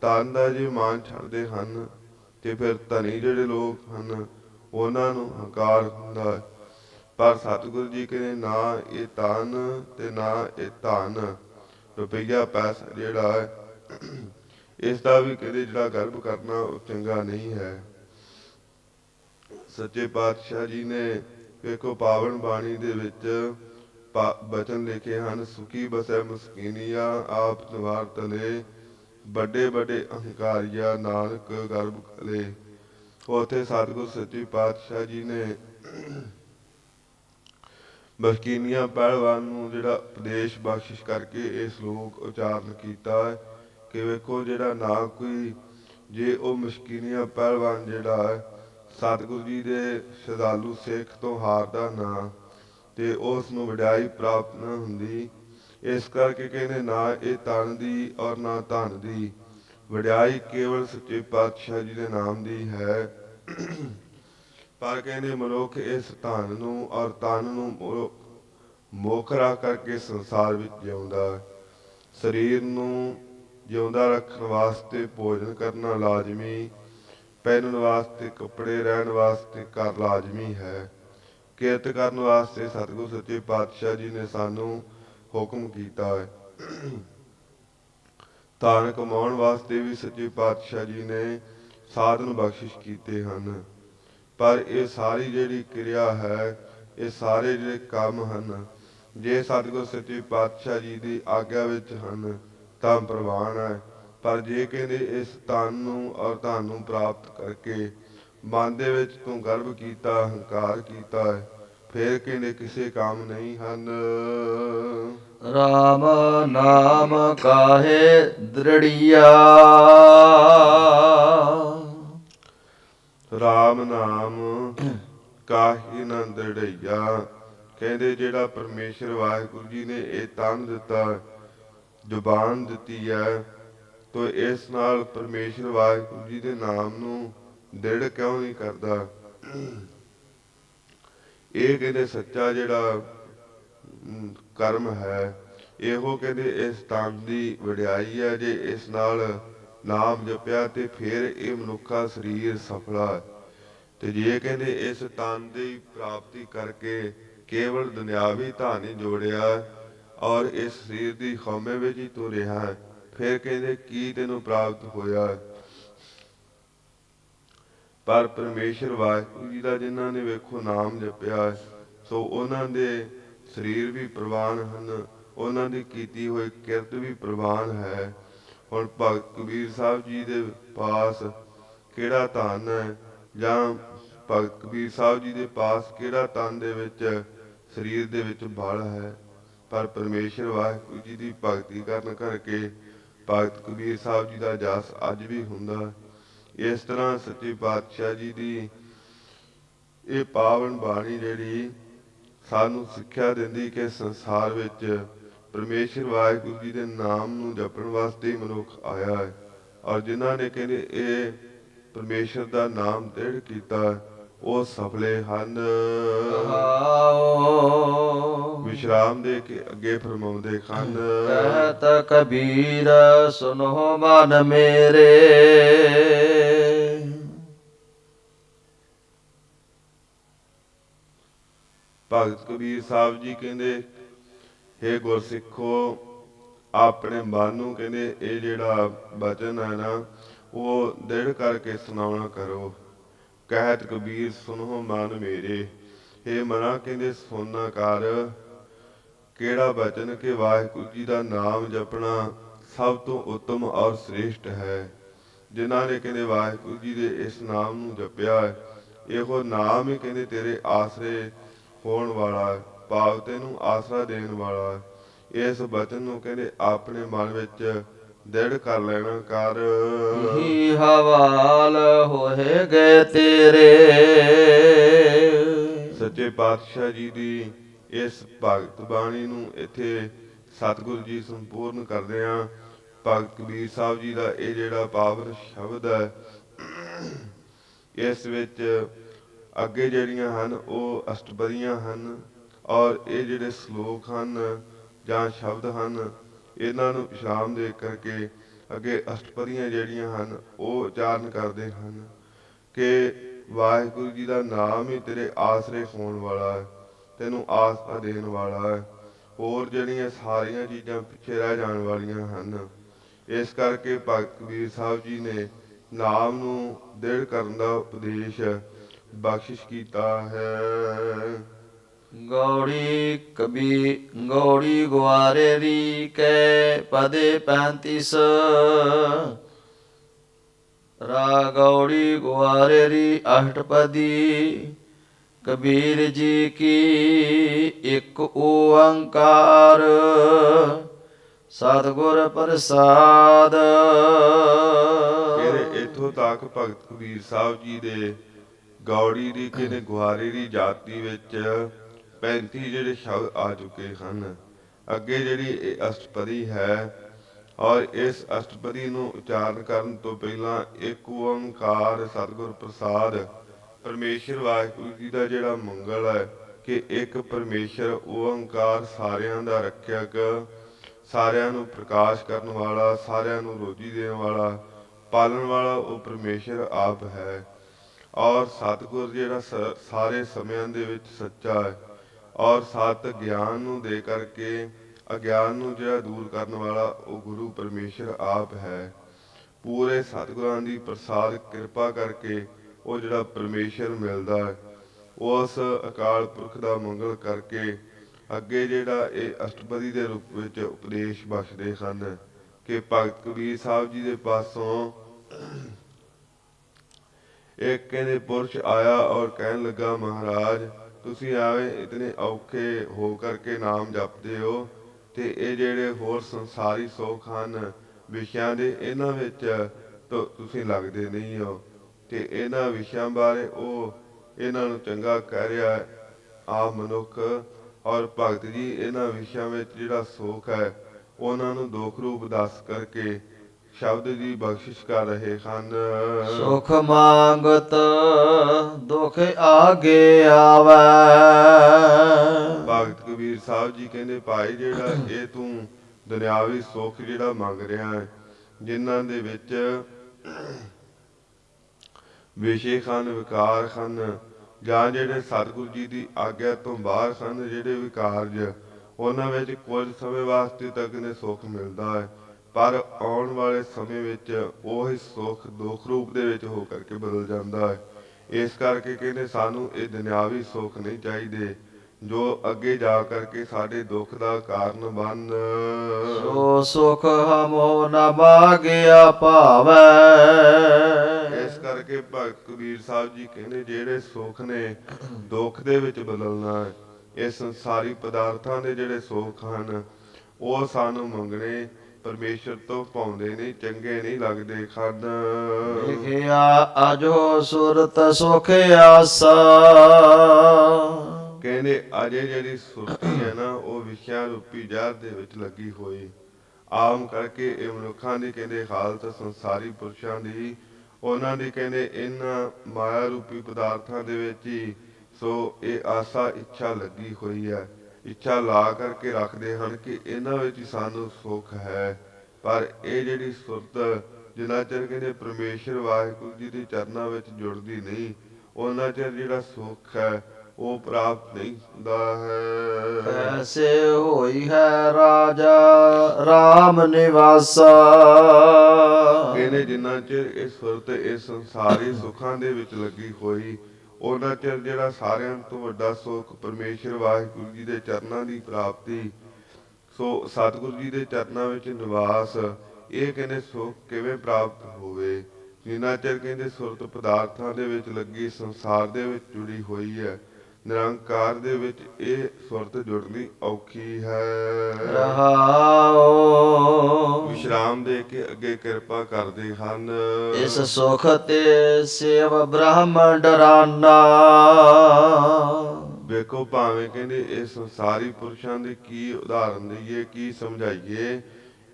Speaker 1: ਤਨ ਦਾ ਜੇ ਮਾਣ ਛੱਡਦੇ ਹਨ, ਤੇ ਫਿਰ ਧਨੀ ਜਿਹੜੇ ਲੋਕ ਹਨ, ਉਹਨਾਂ ਨੂੰ ਹੰਕਾਰ ਹੁੰਦਾ ਹੈ। ਪਰ ਸਤਿਗੁਰੂ ਜੀ ਕਹਿੰਦੇ, ਨਾ ਇਹ ਤਨ ਤੇ ਨਾ ਇਹ ਧਨ। ਰੁਪਈਆ ਪੈਸਾ ਜਿਹੜਾ ਹੈ ਇਸ ਦਾ ਵੀ ਕਹਿੰਦੇ ਜਿਹੜਾ ਗਰਭ ਕਰਨਾ ਉਹ ਚੰਗਾ ਨਹੀਂ ਹੈ। ਸੱਚੇ ਪਾਤਸ਼ਾਹ ਜੀ ਨੇ ਵੇਖੋ, ਪਾਵਨ ਬਾਣੀ ਦੇ ਵਿੱਚ ਬਚਨ ਲਿਖੇ ਹਨ, ਸੁਖੀ ਬਸੈ ਮਸਕੀਨੀਆ, ਆਪ ਨਿਵਾਰ ਤਲੇ, ਵੱਡੇ ਵੱਡੇ ਅਹੰਕਾਰੀਆ, ਨਾਨਕ ਗਰਭ ਕਲੇ। ਉਥੇ ਸਤਿਗੁਰ ਸੱਚੇ ਪਾਤਸ਼ਾਹ ਜੀ ਨੇ ਮਸਕੀਨੀਆ ਪਹਿਲਵਾਨ ਨੂੰ ਜਿਹੜਾ ਉਪਦੇਸ਼ ਬਖਸ਼ਿਸ਼ ਕਰਕੇ ਇਹ ਸ਼ਲੋਕ ਉਚਾਰਨ ਕੀਤਾ ਕਿ ਵੇਖੋ ਜਿਹੜਾ ਨਾ ਕੋਈ, ਜੇ ਉਹ ਮਸਕੀਨੀਆ ਪਹਿਲਵਾਨ ਜਿਹੜਾ ਹੈ, ਸਤਿਗੁਰੂ ਜੀ ਦੇ ਸ਼ਰਧਾਲੂ ਸਿੱਖ ਤੋਂ ਹਾਰਦਾ ਨਾ ਤੇ ਉਸ ਨੂੰ ਵਡਿਆਈ ਪ੍ਰਾਪਤ ਨਾ ਹੁੰਦੀ। ਇਸ ਕਰਕੇ ਕਹਿੰਦੇ, ਨਾ ਇਹ ਤਨ ਦੀ ਔਰ ਨਾ ਧਨ ਦੀ। ਵਡਿਆਈ ਕੇਵਲ ਸੱਚੇ ਪਾਤਸ਼ਾਹ ਜੀ ਦੇ ਨਾਮ ਦੀ ਹੈ। ਪਰ ਕਹਿੰਦੇ, ਮਨੁੱਖ ਇਸ ਧਨ ਨੂੰ ਔਰ ਤਨ ਨੂੰ ਮੋ- ਮੋਖਰਾ ਕਰਕੇ ਸੰਸਾਰ ਵਿੱਚ ਜਿਉਂਦਾ। ਹੈ ਸਰੀਰ ਨੂੰ ਜਿਉਂਦਾ ਰੱਖਣ ਵਾਸਤੇ ਭੋਜਨ ਕਰਨਾ ਲਾਜ਼ਮੀ। ਪਹਿਨਣ ਵਾਸਤੇ ਕੱਪੜੇ, ਰਹਿਣ ਵਾਸਤੇ ਘਰ ਲਾਜ਼ਮੀ ਹੈ। ਕਿਰਤ ਕਰਨ ਵਾਸਤੇ ਸਤਿਗੁਰ ਸੱਚੇ ਪਾਤਸ਼ਾਹ ਜੀ ਨੇ ਸਾਨੂੰ ਹੁਕਮ ਕੀਤਾ ਹੈ। ਧਨ ਕਮਾਉਣ ਵਾਸਤੇ ਵੀ ਸੱਚੇ ਪਾਤਸ਼ਾਹ ਜੀ ਨੇ ਸਾਧਨ ਬਖਸ਼ਿਸ਼ ਕੀਤੇ ਹਨ। ਪਰ ਇਹ ਸਾਰੀ ਜਿਹੜੀ ਕਿਰਿਆ ਹੈ, ਇਹ ਸਾਰੇ ਜਿਹੜੇ ਕੰਮ ਹਨ, ਜੇ ਸਤਿਗੁਰ ਸੱਚੇ ਪਾਤਸ਼ਾਹ ਜੀ ਦੀ ਆਗਿਆ ਵਿੱਚ ਹਨ, ਤਾਂ ਪ੍ਰਵਾਨ ਹੈ। ਪਰ ਜੇ ਕਹਿੰਦੇ ਇਸ ਤਨ ਨੂੰ ਔਰ ਧਨ ਨੂੰ ਪ੍ਰਾਪਤ ਕਰਕੇ ਮਨ ਦੇ ਵਿੱਚ ਤੂੰ ਗਰਵ ਕੀਤਾ ਹੰਕਾਰ ਕੀਤਾ ਹੈ ਫਿਰ ਕਹਿੰਦੇ ਕਿਸੇ ਕੰਮ ਨਹੀਂ ਹਨ?
Speaker 2: ਰਾਮ ਨਾਮ ਕਾਹੇ ਦ੍ਰਿੜੀਆ?
Speaker 1: ਰਾਮ ਨਾਮ ਕਾਹੀ ਨਾ ਦੜਈਆ ਕਹਿੰਦੇ ਜਿਹੜਾ ਪਰਮੇਸ਼ਰ ਵਾਹਿਗੁਰੂ ਜੀ ਨੇ ਇਹ ਤਨ ਦਿੱਤਾ ਜ਼ੁਬਾਨ ਦਿੱਤੀ ਹੈ ਤੋ ਇਸ ਨਾਲ ਪਰਮੇਸ਼ਰ ਵਾਹਿਗੁਰੂ ਜੀ ਦੇ ਨਾਮ ਨੂੰ ਦ੍ਰਿੜ ਕਿਉਂ ਨਹੀਂ ਕਰਦਾ? ਇਹ ਕਹਿੰਦੇ ਸੱਚਾ ਜਿਹੜਾ ਕਰਮ ਹੈ, ਇਹੋ ਕਹਿੰਦੇ ਇਸ ਤਨ ਦੀ ਵਡਿਆਈ ਹੈ, ਜੇ ਇਸ ਨਾਲ ਨਾਮ ਜਪਿਆ ਤੇ ਫਿਰ ਇਹ ਮਨੁੱਖਾ ਸਰੀਰ ਸਫਲਾ ਤੇ ਜੇ ਕਹਿੰਦੇ ਇਸ ਤਨ ਦੀ ਪ੍ਰਾਪਤੀ ਕਰਕੇ ਕੇਵਲ ਦੁਨਿਆਵੀ ਧਨ ਹੀ ਜੋੜਿਆ ਔਰ ਇਸ ਸਰੀਰ ਦੀ ਖੌਮੇ ਵਿੱਚ ਹੀ ਤੁਰਿਆ, ਫਿਰ ਕਹਿੰਦੇ ਕੀ ਤੈਨੂੰ ਪ੍ਰਾਪਤ ਹੋਇਆ? ਪਰ ਪਰਮੇਸ਼ਰ ਵਾਹਿਗੁਰੂ ਜੀ ਦਾ ਜਿਨ੍ਹਾਂ ਨੇ ਵੇਖੋ ਨਾਮ ਜਪਿਆ ਸੋ ਉਹਨਾਂ ਦੇ ਸਰੀਰ ਵੀ ਪ੍ਰਵਾਨ ਹਨ, ਉਹਨਾਂ ਦੀ ਕੀਤੀ ਹੋਈ ਕਿਰਤ ਵੀ ਪ੍ਰਵਾਨ ਹੈ। ਹੁਣ ਭਗਤ ਕਬੀਰ ਸਾਹਿਬ ਜੀ ਦੇ ਪਾਸ ਕਿਹੜਾ ਧਨ ਹੈ ਜਾਂ ਭਗਤ ਕਬੀਰ ਸਾਹਿਬ ਜੀ ਦੇ ਪਾਸ ਕਿਹੜਾ ਤਨ ਦੇ ਵਿੱਚ, ਸਰੀਰ ਦੇ ਵਿੱਚ ਬਲ ਹੈ? ਪਰ ਪਰਮੇਸ਼ਰ ਵਾਹਿਗੁਰੂ ਜੀ ਦੀ ਭਗਤੀ ਕਰਨ ਕਰਕੇ ਭਗਤ ਕਬੀਰ ਸਾਹਿਬ ਜੀ ਦਾ ਜਸ ਅੱਜ ਵੀ ਹੁੰਦਾ। ਇਸ ਤਰ੍ਹਾਂ ਸੱਚੇ ਪਾਤਸ਼ਾਹ ਜੀ ਦੀ ਇਹ ਪਾਵਨ ਬਾਣੀ ਜਿਹੜੀ ਸਾਨੂੰ ਸਿੱਖਿਆ ਦਿੰਦੀ ਕਿ ਸੰਸਾਰ ਵਿੱਚ ਪਰਮੇਸ਼ਰ ਵਾਹਿਗੁਰੂ ਜੀ ਦੇ ਨਾਮ ਨੂੰ ਜਪਣ ਵਾਸਤੇ ਮਨੁੱਖ ਆਇਆ ਹੈ। ਔਰ ਜਿਨ੍ਹਾਂ ਨੇ ਕਹਿੰਦੇ ਇਹ ਪਰਮੇਸ਼ਰ ਦਾ ਨਾਮ ਦ੍ਰਿੜ ਕੀਤਾ ਉਹ ਸਫਲੇ ਹਨ। ਵਿਸ਼ਰਾਮ ਦੇ ਕੇ ਅੱਗੇ ਫਰਮਾਉਂਦੇ ਹਨ
Speaker 2: ਕਹਿਤ ਕਬੀਰ ਸੁਨੋ ਮਨ ਮੇਰੇ।
Speaker 1: ਭਗਤ ਕਬੀਰ ਸਾਹਿਬ ਜੀ ਕਹਿੰਦੇ हे ਗੁਰਸਿੱਖੋ ਆਪਣੇ ਮਨ ਨੂੰ ਕਹਿੰਦੇ ਇਹ ਜਿਹੜਾ ਬਚਨ ਹੈ ਨਾ ਉਹ ਦ੍ਰਿੜ ਕਰਕੇ ਸੁਣਾਉਣਾ ਕਰੋ। ਕਹਿਤ ਕਬੀਰ ਸੁਨੋ ਮਨ ਮੇਰੇ। हे ਮਨਾ ਕਹਿੰਦੇ ਸੁਣਨਾ ਕਰ। ਕਿਹੜਾ ਬਚਨ ਕਿ ਵਾਹਿਗੁਰੂ ਜੀ ਦਾ ਨਾਮ ਜਪਣਾ ਸਭ ਤੋਂ ਉੱਤਮ ਔਰ ਸ੍ਰੇਸ਼ਟ ਹੈ? ਜਿਨ੍ਹਾਂ ਨੇ ਕਹਿੰਦੇ ਵਾਹਿਗੁਰੂ ਜੀ ਦੇ ਇਸ ਨਾਮ ਨੂੰ ਜਪਿਆ ਹੈ, ਇਹੋ ਨਾਮ ਹੀ ਕਹਿੰਦੇ ਤੇਰੇ ਆਸਰੇ ਹੋਣ ਵਾਲਾ ਹੈ, ਭਾਵ ਤੈਨੂੰ ਆਸਰਾ ਦੇਣ ਵਾਲਾ ਇਸ ਬਚਨ ਨੂੰ ਕਹਿੰਦੇ ਆਪਣੇ ਮਨ ਵਿੱਚ ਦ੍ਰਿੜ ਕਰ ਲੈਣਾ ਕਰ।
Speaker 2: ਹੀ ਹਵਾਲ ਹੋਏ ਗਏ ਤੇਰੇ?
Speaker 1: ਸੱਚੇ ਪਾਤਸ਼ਾਹ ਜੀ ਦੀ ਇਸ ਭਗਤ ਬਾਣੀ ਨੂੰ ਇੱਥੇ ਸਤਿਗੁਰੂ ਜੀ ਸੰਪੂਰਨ ਕਰਦੇ ਆ ਭਗਤ ਕਬੀਰ ਸਾਹਿਬ ਜੀ ਦਾ ਇਹ ਜਿਹੜਾ ਪਾਵਨ ਸ਼ਬਦ ਹੈ ਇਸ ਵਿੱਚ ਅੱਗੇ ਜਿਹੜੀਆਂ ਹਨ ਉਹ ਅਸ਼ਟਪਦੀਆਂ ਹਨ ਔਰ ਇਹ ਜਿਹੜੇ ਸ਼ਲੋਕ ਹਨ ਜਾਂ ਸ਼ਬਦ ਹਨ ਇਹਨਾਂ ਨੂੰ ਸ਼ਾਮ ਦੇ ਕਰਕੇ ਅੱਗੇ ਅਸ਼ਟਪਦੀਆਂ ਜਿਹੜੀਆਂ ਹਨ, ਉਹ ਉਚਾਰਨ ਕਰਦੇ ਹਨ ਕਿ ਵਾਹਿਗੁਰੂ ਜੀ ਦਾ ਨਾਮ ਹੀ ਤੇਰੇ ਆਸਰੇ ਹੋਣ ਵਾਲਾ ਹੈ, ਤੈਨੂੰ ਆਸਰਾ ਦੇਣ ਵਾਲਾ ਹੈ। ਹੋਰ ਜਿਹੜੀਆਂ ਸਾਰੀਆਂ ਚੀਜ਼ਾਂ ਪਿੱਛੇ ਰਹਿ ਜਾਣ ਵਾਲੀਆਂ ਹਨ, ਇਸ ਕਰਕੇ ਭਗਤ ਕਬੀਰ ਸਾਹਿਬ ਜੀ ਨੇ ਨਾਮ ਨੂੰ ਦ੍ਰਿੜ ਕਰਨ ਦਾ ਉਪਦੇਸ਼ ਬਖਸ਼ਿਸ਼ ਕੀਤਾ ਹੈ।
Speaker 2: ਗੌੜੀ ਕਬੀ, ਗੌੜੀ ਗੁਆਰੇ ਰੀ ਕੈ ਪਦੇ ਪੈਂਤੀਸ। ਰਾ ਗੌੜੀ ਗੁਆਰੇ ਰੀ ਅਸ਼ਟਪਦੀ ਕਬੀਰ ਜੀ ਕੀ ਇੱਕ ਓੰਕਾਰ। ਸਤਿਗੁਰ ਪ੍ਰਸਾਦ।
Speaker 1: ਫਿਰ ਇਥੋਂ ਤੱਕ ਭਗਤ ਕਬੀਰ ਸਾਹਿਬ ਜੀ ਦੇ ਗੌੜੀ ਦੀ ਕਿਨੇ ਗੁਹਾਰੇ ਦੀ ਜਾਤੀ ਵਿੱਚ 35 ਜਿਹੜੇ ਸ਼ਬਦ ਆ ਚੁੱਕੇ ਹਨ। ਅੱਗੇ ਜਿਹੜੀ ਇਹ ਅਸ਼ਟਪਦੀ ਹੈ, ਔਰ ਇਸ ਅਸ਼ਟਪਦੀ ਨੂੰ ਉਚਾਰਨ ਕਰਨ ਤੋਂ ਪਹਿਲਾਂ ਇੱਕ ਓੰਕਾਰ ਸਤਿਗੁਰ ਪ੍ਰਸਾਦ, ਪਰਮੇਸ਼ਰ ਵਾਹਿਗੁਰੂ ਜੀ ਦਾ ਜਿਹੜਾ ਮੰਗਲ ਹੈ ਕਿ ਇੱਕ ਪਰਮੇਸ਼ਰ ਓੰਕਾਰ ਸਾਰਿਆਂ ਦਾ ਰੱਖਿਅਕ, ਸਾਰਿਆਂ ਨੂੰ ਪ੍ਰਕਾਸ਼ ਕਰਨ ਵਾਲਾ, ਸਾਰਿਆਂ ਨੂੰ ਰੋਜੀ ਦੇਣ ਵਾਲਾ, ਪਾਲਣ ਵਾਲਾ ਉਹ ਪਰਮੇਸ਼ਰ ਆਪ ਹੈ। ਔਰ ਸਤਿਗੁਰ ਜਿਹੜਾ ਸ- ਸਾਰੇ ਸਮਿਆਂ ਦੇ ਵਿੱਚ ਸੱਚਾ ਹੈ। ਔਰ ਸਤ ਗਿਆਨ ਨੂੰ ਦੇ ਕਰਕੇ ਅਗਿਆਨ ਨੂੰ ਜਿਹੜਾ ਦੂਰ ਕਰਨ ਵਾਲਾ ਉਹ ਗੁਰੂ ਪਰਮੇਸ਼ਰ ਆਪ ਹੈ। ਪੂਰੇ ਸਤਿਗੁਰਾਂ ਦੀ ਪ੍ਰਸਾਦ ਕਿਰਪਾ ਕਰਕੇ ਉਹ ਜਿਹੜਾ ਪਰਮੇਸ਼ਰ ਮਿਲਦਾ ਹੈ, ਉਸ ਅਕਾਲ ਪੁਰਖ ਦਾ ਮੰਗਲ ਕਰਕੇ ਅੱਗੇ ਜਿਹੜਾ ਇਹ ਅਸ਼ਟਪਦੀ ਦੇ ਰੂਪ ਵਿੱਚ ਉਪਦੇਸ਼ ਬਖਸ਼ਦੇ ਹਨ ਕਿ ਭਗਤ ਕਬੀਰ ਸਾਹਿਬ ਜੀ ਦੇ ਪਾਸੋਂ ਇੱਕ ਕਹਿੰਦੇ ਪੁਰਸ਼ ਆਇਆ ਔਰ ਕਹਿਣ ਲੱਗਾ, ਮਹਾਰਾਜ ਤੁਸੀਂ ਆਵੇ ਇਤਨੇ ਔਖੇ ਹੋ ਕਰਕੇ ਨਾਮ ਜਪਦੇ ਹੋ ਤੇ ਇਹ ਜਿਹੜੇ ਹੋਰ ਸੰਸਾਰੀ ਸੁੱਖ ਹਨ, ਵਿਸ਼ਿਆਂ ਦੇ, ਇਹਨਾਂ ਵਿੱਚ ਤੁਸੀਂ ਲੱਗਦੇ ਨਹੀਂ ਹੋ। ਤੇ ਇਹਨਾਂ ਵਿਸ਼ਿਆਂ ਬਾਰੇ ਉਹ ਇਹਨਾਂ ਨੂੰ ਚੰਗਾ ਕਹਿ ਰਿਹਾ ਹੈ ਆ ਮਨੁੱਖ ਔਰ ਭਗਤ ਜੀ, ਇਹਨਾਂ ਵਿਸ਼ਿਆਂ ਵਿੱਚ ਜਿਹੜਾ ਸੁੱਖ ਹੈ, ਉਹਨਾਂ ਨੂੰ ਦੁੱਖ ਰੂਪ ਦੱਸ ਕਰਕੇ ਸ਼ਬਦ ਦੀ ਬਖਸ਼ਿਸ਼ ਕਰ ਰਹੇ ਹਨ।
Speaker 2: ਸੁਖ ਮੰਗਤ ਦੁਖ ਆਗੇ ਆਵੈ।
Speaker 1: ਭਗਤ ਕਬੀਰ ਸਾਹਿਬ ਜੀ ਕਹਿੰਦੇ ਭਾਈ ਜਿਹੜਾ (coughs) ਇਹ ਤੂੰ ਦੁਨਿਆਵੀ ਸੁੱਖ ਜਿਹੜਾ ਮੰਗ ਰਿਹਾ ਹੈ ਜਿਨ੍ਹਾਂ ਦੇ ਵਿੱਚ ਵਿਸ਼ੇ ਹਨ ਵਿਕਾਰ ਹਨ ਜਾਂ ਜਿਹੜੇ ਸਤਿਗੁਰੂ ਜੀ ਦੀ ਆਗਿਆ ਤੋਂ ਬਾਹਰ ਹਨ ਜਿਹੜੇ ਵਿਕਾਰਜ ਉਹਨਾਂ ਵਿੱਚ ਕੁਝ ਸਮੇਂ ਵਾਸਤੇ ਤੱਕ ਨੇ ਸੁੱਖ ਮਿਲਦਾ ਹੈ। ਪਰ ਆਉਣ ਵਾਲੇ ਸਮੇਂ ਵਿੱਚ ਉਹ ਹੀ ਸੁੱਖ ਦੁੱਖ ਰੂਪ ਦੇ ਵਿੱਚ ਹੋ ਕਰਕੇ ਬਦਲ ਜਾਂਦਾ ਹੈ। ਇਸ ਕਰਕੇ ਕਹਿੰਦੇ ਸਾਨੂੰ ਇਹ ਦੁਨਿਆਵੀ ਸੁੱਖ ਨਹੀਂ ਚਾਹੀਦੇ ਜੋ ਅੱਗੇ ਜਾ ਕਰਕੇ ਸਾਡੇ ਦੁੱਖ ਦਾ ਕਾਰਨ ਬਣ।
Speaker 2: ਸੋ ਸੁਖ ਹਮੋ ਨ ਮਾਗਿਆ ਭਾਵੈ
Speaker 1: ਇਸ ਕਰਕੇ ਭਗਤ ਕਬੀਰ ਸਾਹਿਬ ਜੀ ਕਹਿੰਦੇ ਜਿਹੜੇ ਸੁੱਖ ਨੇ ਦੁੱਖ ਦੇ ਵਿੱਚ ਬਦਲਣਾ ਇਹ ਸੰਸਾਰੀ ਪਦਾਰਥਾਂ ਦੇ ਜਿਹੜੇ ਸੁੱਖ ਹਨ ਉਹ ਸਾਨੂੰ ਮੰਗਣੇ ਪਰਮੇਸ਼ਰ ਤੋਂ ਪਾਉਂਦੇ ਨਹੀਂ ਚੰਗੇ ਨਹੀਂ ਲੱਗਦੇ ਖਦ।
Speaker 2: ਲਿਖਿਆ ਅਜੋ ਸੁਰਤ ਸੁਖ ਆਸਾ।
Speaker 1: ਕਹਿੰਦੇ ਅਜੇ ਜਿਹੜੀ ਸੁਰਤੀ ਹੈ ਨਾ ਉਹ ਵਿਸ਼ਿਆਂ ਰੂਪੀ ਜ਼ਹਿਰ ਦੇ ਵਿੱਚ ਲੱਗੀ ਹੋਈ। ਆਮ ਕਰਕੇ ਇਹ ਮਨੁੱਖਾਂ ਦੀ ਕਹਿੰਦੇ ਹਾਲਤ ਸੰਸਾਰੀ ਪੁਰਸ਼ਾਂ ਦੀ ਉਹਨਾਂ ਦੀ ਕਹਿੰਦੇ ਇਹਨਾਂ ਮਾਇਆ ਰੂਪੀ ਪਦਾਰਥਾਂ ਦੇ ਵਿੱਚ ਹੀ ਸੋ ਇਹ ਆਸਾ ਇੱਛਾ ਲੱਗੀ ਹੋਈ ਹੈ। ਇੱਛਾ ਲਾ ਕਰਕੇ ਰੱਖਦੇ ਹਨ ਕਿ ਇਹਨਾਂ ਵਿੱਚ ਸਾਨੂੰ ਸੁੱਖ ਹੈ। ਪਰ ਇਹ ਜਿਹੜੀ ਸੁਰਤ ਜਿੰਨਾ ਚਿਰ ਕਹਿੰਦੇ ਪਰਮੇਸ਼ਰ ਵਾਹਿਗੁਰੂ ਜੀ ਦੇ ਚਰਨਾਂ ਵਿੱਚ ਜੁੜਦੀ ਨਹੀਂ ਉਹਨਾਂ ਚਿਰ ਜਿਹੜਾ ਸੁੱਖ ਹੈ ਉਹ ਪ੍ਰਾਪਤ ਨਹੀਂ ਹੁੰਦਾ ਹੈ।
Speaker 2: ਐਸੇ ਹੋਈ ਹੈ ਰਾਜਾ RAM ਨਿਵਾਸਾ।
Speaker 1: ਕਹਿੰਦੇ ਜਿੰਨਾ ਚਿਰ ਇਹ ਸੁਰਤ ਇਹ ਸੰਸਾਰੀ ਸੁੱਖਾਂ ਦੇ ਵਿੱਚ ਲੱਗੀ ਹੋਈ ਉਹਨਾਂ ਚਿਰ ਜਿਹੜਾ ਸਾਰਿਆਂ ਤੋਂ ਵੱਡਾ ਸੁੱਖ ਪਰਮੇਸ਼ਰ ਵਾਹਿਗੁਰੂ ਜੀ ਦੇ ਚਰਨਾਂ ਦੀ ਪ੍ਰਾਪਤੀ, ਸੋ ਸਤਿਗੁਰੂ ਜੀ ਦੇ ਚਰਨਾਂ ਵਿੱਚ ਨਿਵਾਸ, ਇਹ ਕਹਿੰਦੇ ਸੁੱਖ ਕਿਵੇਂ ਪ੍ਰਾਪਤ ਹੋਵੇ? ਜਿੰਨਾ ਚਿਰ ਕਹਿੰਦੇ ਸੁਰਤ ਪਦਾਰਥਾਂ ਦੇ ਵਿੱਚ ਲੱਗੀ ਸੰਸਾਰ ਦੇ ਵਿੱਚ ਜੁੜੀ ਹੋਈ ਹੈ ਨਿਰੰਕਾਰ ਦੇ ਵਿੱਚ ਇਹ ਸੁਰਤ ਜੁੜਨੀ ਔਖੀ ਹੈ।
Speaker 2: ਰਹਾਓ।
Speaker 1: ਵਿਸ਼ਰਾਮ ਦੇ ਕੇ ਅੱਗੇ ਕਿਰਪਾ ਕਰਦੇ ਹਨ।
Speaker 2: ਇਸ ਸੁਖ ਤੇ ਸੇਵ ਬ੍ਰਹਮ ਡਰਾਨਾ।
Speaker 1: ਵੇਖੋ ਭਾਵੇਂ ਕਹਿੰਦੇ ਇਹ ਸੰਸਾਰੀ ਪੁਰਸ਼ਾਂ ਦੇ ਕੀ ਉਦਾਹਰਨ ਦਈਏ ਕੀ ਸਮਝਾਈਏ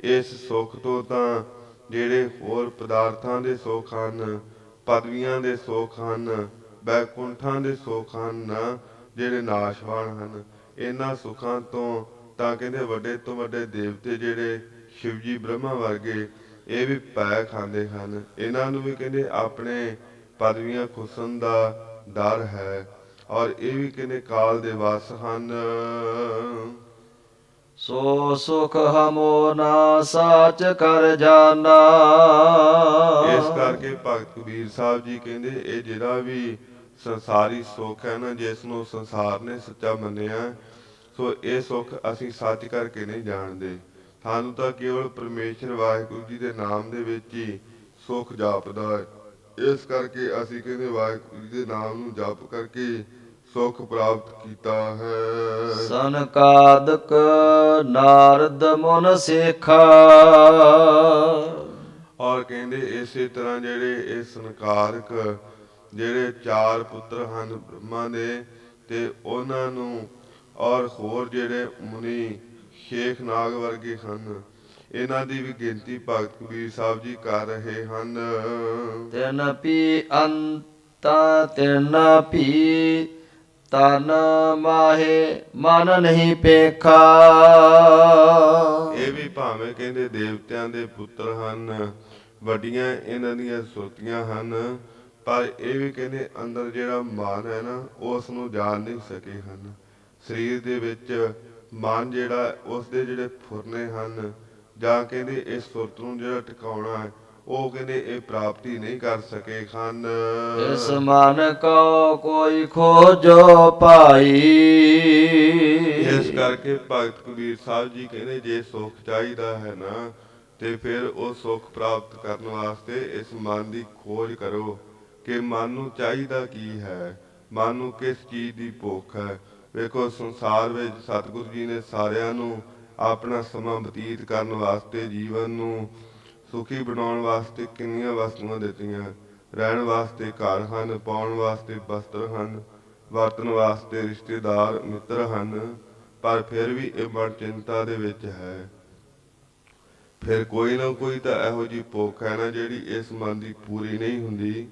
Speaker 1: ਇਸ ਸੁੱਖ ਤੋਂ ਤਾਂ ਜਿਹੜੇ ਹੋਰ ਪਦਾਰਥਾਂ ਦੇ ਸੁੱਖ ਹਨ ਪਦਵੀਆਂ ਦੇ ਸੁੱਖ ਹਨ ਬੈਕੁੰਠਾਂ ਦੇ ਸੁੱਖ ਹਨ ਜਿਹੜੇ ਨਾਸ਼ਵਾਨ ਹਨ ਇਹਨਾਂ ਸੁੱਖਾਂ ਤੋਂ ਤਾਂ ਕਹਿੰਦੇ ਵੱਡੇ ਤੋਂ ਵੱਡੇ ਦੇਵਤੇ ਜਿਹੜੇ ਸ਼ਿਵਜੀ ਬ੍ਰਹਮਾ ਵਰਗੇ ਇਹ ਵੀ ਪੈ ਖਾਂਦੇ ਹਨ। ਇਹਨਾਂ ਨੂੰ ਵੀ ਕਹਿੰਦੇ ਆਪਣੇ ਪਦਵੀਆਂ ਖੁਸਣ ਦਾ ਡਰ ਹੈ ਔਰ ਇਹ ਵੀ ਕਹਿੰਦੇ ਕਾਲ ਦੇ ਵਸ ਹਨ।
Speaker 2: ਸੋ ਸੁਖ ਹਮੋ ਨਾ ਸਾਚ ਕਰ ਜਾਣਾ
Speaker 1: ਇਸ ਕਰਕੇ ਭਗਤ ਕਬੀਰ ਸਾਹਿਬ ਜੀ ਕਹਿੰਦੇ ਇਹ ਜਿਹੜਾ ਵੀ ਸੰਸਾਰੀ ਸੁੱਖ ਹੈ ਨਾ ਜਿਸ ਨੂੰ ਸੰਸਾਰ ਨੇ ਸੱਚਾ ਮੰਨਿਆ ਸੋ ਇਹ ਸੁੱਖ ਅਸੀਂ ਸੱਚ ਕਰਕੇ ਨਹੀਂ ਜਾਣਦੇ। ਸਾਨੂੰ ਤਾਂ ਕੇਵਲ ਪਰਮੇਸ਼ਰ ਵਾਹਿਗੁਰੂ ਜੀ ਦੇ ਨਾਮ ਦੇ ਵਿੱਚ ਹੀ ਸੁੱਖ ਜਾਪਦਾ ਹੈ। ਇਸ ਕਰਕੇ ਅਸੀਂ ਕਹਿੰਦੇ ਵਾਹਿਗੁਰੂ ਜੀ ਦੇ ਨਾਮ ਨੂੰ ਜਪ ਕਰਕੇ ਸੁੱਖ ਪ੍ਰਾਪਤ ਕੀਤਾ ਹੈ।
Speaker 2: ਸਨਕਾਦਕ ਨਾਰਦ ਮੁਨ ਸੇਖਾ।
Speaker 1: ਔਰ ਕਹਿੰਦੇ ਇਸੇ ਤਰ੍ਹਾਂ ਜਿਹੜੇ ਇਹ ਸੰਕਾਰਕ ਜਿਹੜੇ ਚਾਰ ਪੁੱਤਰ ਹਨ ਬ੍ਰਹਮਾ ਦੇ ਤੇ ਉਹਨਾਂ ਨੂੰ ਔਰ ਹੋਰ ਜਿਹੜੇ ਮੁਨੀ ਸ਼ੇਖ ਨਾਗ ਵਰਗੇ ਹਨ ਇਹਨਾਂ ਦੀ ਵੀ ਗਿਣਤੀ ਭਗਤ ਕਬੀਰ ਸਾਹਿਬ ਜੀ ਕਰ ਰਹੇ ਹਨ।
Speaker 2: ਤਿਨ ਪੀ ਅੰਤਾ ਤਿਨ ਪੀ ਤਨ ਮਾਹੇ ਮਨ ਨਹੀਂ ਪੇਖਾ।
Speaker 1: ਇਹ ਵੀ ਭਾਵੇਂ ਕਹਿੰਦੇ ਦੇਵਤਿਆਂ ਦੇ ਪੁੱਤਰ ਹਨ ਵੱਡੀਆਂ ਇਹਨਾਂ ਦੀਆਂ ਸੁਰਤੀਆਂ ਹਨ ਪਰ ਇਹ ਵੀ ਕਹਿੰਦੇ ਅੰਦਰ ਜਿਹੜਾ ਮਨ ਹੈ ਨਾ ਉਸ ਨੂੰ ਜਾਣ ਨਹੀਂ ਸਕੇ ਹਨ। ਸਰੀਰ ਦੇ ਵਿੱਚ ਮਨ ਜਿਹੜਾ ਉਸ ਦੇ ਜਿਹੜੇ ਫੁਰਨੇ ਹਨ ਜਾਂ ਕਹਿੰਦੇ ਇਸ ਸੁਰਤ ਨੂੰ ਜਿਹੜਾ ਟਿਕਾਉਣਾ ਹੈ ਉਹ ਕਹਿੰਦੇ ਇਹ ਪ੍ਰਾਪਤੀ ਨਹੀਂ ਕਰ ਸਕੇ ਹਨ।
Speaker 2: ਇਸ ਮਨ ਕੋ ਕੋਈ ਖੋਜੋ ਪਾਈ
Speaker 1: ਇਸ ਕਰਕੇ ਭਗਤ ਕਬੀਰ ਸਾਹਿਬ ਜੀ ਕਹਿੰਦੇ ਜੇ ਸੁੱਖ ਚਾਹੀਦਾ ਹੈ ਨਾ ਤੇ ਫਿਰ ਉਹ ਸੁੱਖ ਪ੍ਰਾਪਤ ਕਰਨ ਵਾਸਤੇ ਇਸ ਮਨ ਦੀ ਖੋਜ ਕਰੋ। ਕਿ ਮਨ ਨੂੰ ਚਾਹੀਦਾ ਕੀ ਹੈ? ਮਨ ਨੂੰ ਕਿਸ ਚੀਜ਼ ਦੀ ਭੁੱਖ ਹੈ? ਵੇਖੋ, ਸੰਸਾਰ ਵਿੱਚ ਸਤਿਗੁਰੂ ਜੀ ਨੇ ਸਾਰਿਆਂ ਨੂੰ ਆਪਣਾ ਸਮਾਂ ਬਤੀਤ ਕਰਨ ਵਾਸਤੇ, ਜੀਵਨ ਨੂੰ ਸੁਖੀ ਬਣਾਉਣ ਵਾਸਤੇ ਕਿੰਨੀਆਂ ਵਸਤੂਆਂ ਦਿੱਤੀਆਂ। ਰਹਿਣ ਵਾਸਤੇ ਘਰ ਹਨ, ਪਾਉਣ ਵਾਸਤੇ ਵਸਤਰ ਹਨ, ਵਰਤਣ ਵਾਸਤੇ ਰਿਸ਼ਤੇਦਾਰ, ਮਿੱਤਰ ਹਨ, ਪਰ ਫਿਰ ਵੀ ਇਹ ਮਨ ਚਿੰਤਾ ਦੇ ਵਿੱਚ ਹੈ। ਫਿਰ ਕੋਈ ਨਾ ਕੋਈ ਤਾਂ ਇਹੋ ਜੀ ਭੁੱਖ ਹੈ ਨਾ ਜਿਹੜੀ ਇਸ ਮਨ ਦੀ ਪੂਰੀ ਨਹੀਂ ਹੁੰਦੀ।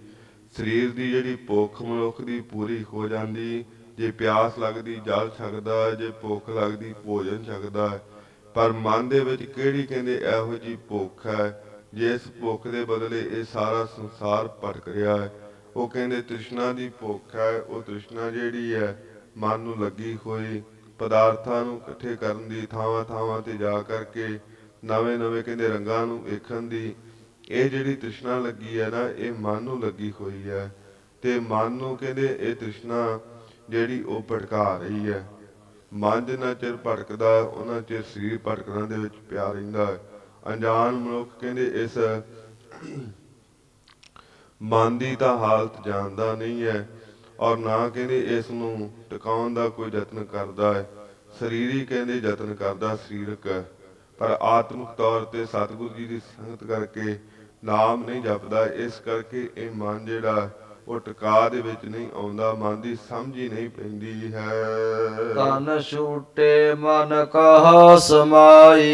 Speaker 1: ਸਰੀਰ ਦੀ ਜਿਹੜੀ ਭੁੱਖ ਮਨੁੱਖ ਦੀ ਪੂਰੀ ਹੋ ਜਾਂਦੀ ਜੇ ਪਿਆਸ ਲੱਗਦੀ ਜਲ ਛਕਦਾ ਹੈ, ਜੇ ਭੁੱਖ ਲੱਗਦੀ ਭੋਜਨ ਛਕਦਾ ਹੈ। ਪਰ ਮਨ ਦੇ ਵਿੱਚ ਕਿਹੜੀ ਕਹਿੰਦੇ ਇਹੋ ਜੀ ਭੁੱਖ ਹੈ ਜਿਸ ਭੁੱਖ ਦੇ ਬਦਲੇ ਇਹ ਸਾਰਾ ਸੰਸਾਰ ਭਟਕ ਰਿਹਾ ਹੈ ਉਹ ਕਹਿੰਦੇ ਤ੍ਰਿਸ਼ਨਾ ਦੀ ਭੁੱਖ ਹੈ ਉਹ ਤ੍ਰਿਸ਼ਨਾ ਜਿਹੜੀ ਹੈ ਮਨ ਨੂੰ ਲੱਗੀ ਹੋਈ ਪਦਾਰਥਾਂ ਨੂੰ ਇਕੱਠੇ ਕਰਨ ਦੀ ਥਾਵਾਂ ਥਾਵਾਂ ਤੇ ਜਾ ਕਰਕੇ ਨਵੇਂ ਨਵੇਂ ਕਹਿੰਦੇ ਰੰਗਾਂ ਨੂੰ ਵੇਖਣ ਦੀ ਇਹ ਜਿਹੜੀ ਤ੍ਰਿਸ਼ਨਾ ਲੱਗੀ ਹੈ ਨਾ ਇਹ ਮਨ ਨੂੰ ਲੱਗੀ ਹੋਈ ਹੈ ਤੇ ਮਨ ਨੂੰ ਕਹਿੰਦੇ ਇਹ ਤ੍ਰਿਸ਼ਨਾ ਜਿਹੜੀ ਉਹ ਭਟਕਾ ਰਹੀ ਹੈ। ਮਨ ਜਿੰਨਾ ਚਿਰ ਭਟਕਦਾ ਹੈ, ਉਹਨਾਂ ਚਿਰ ਸਰੀਰ ਭਟਕਣਾ ਦੇ ਵਿੱਚ ਪਿਆ ਰਹਿੰਦਾ ਹੈ। ਅਣਜਾਣ ਮਨੁੱਖ ਕਹਿੰਦੇ ਇਸ ਮਨ ਦੀ ਤਾਂ ਹਾਲਤ ਜਾਣਦਾ ਨਹੀਂ ਹੈ ਔਰ ਨਾ ਕਹਿੰਦੇ ਇਸ ਨੂੰ ਟਿਕਾਉਣ ਦਾ ਕੋਈ ਯਤਨ ਕਰਦਾ ਹੈ। ਸਰੀਰੀ ਕਹਿੰਦੇ ਯਤਨ ਕਰਦਾ ਸਰੀਰਕ ਪਰ ਆਤਮਿਕ ਤੌਰ ਤੇ ਸਤਿਗੁਰੂ ਜੀ ਦੀ ਸੰਗਤ ਕਰਕੇ ਨਾਮ ਨਹੀਂ ਜਪਦਾ ਇਸ ਕਰਕੇ ਇਹ ਮਨ ਜਿਹੜਾ ਉਹ ਟਿਕਾ ਦੇ ਵਿੱਚ ਨਹੀਂ ਆਉਂਦਾ ਮਨ ਦੀ ਸਮਝ ਹੀ ਨਹੀਂ ਪੈਂਦੀ ਹੈ।
Speaker 2: ਤਨ ਛੂਟੇ ਮਨ ਕਹ ਸਮਾਈ।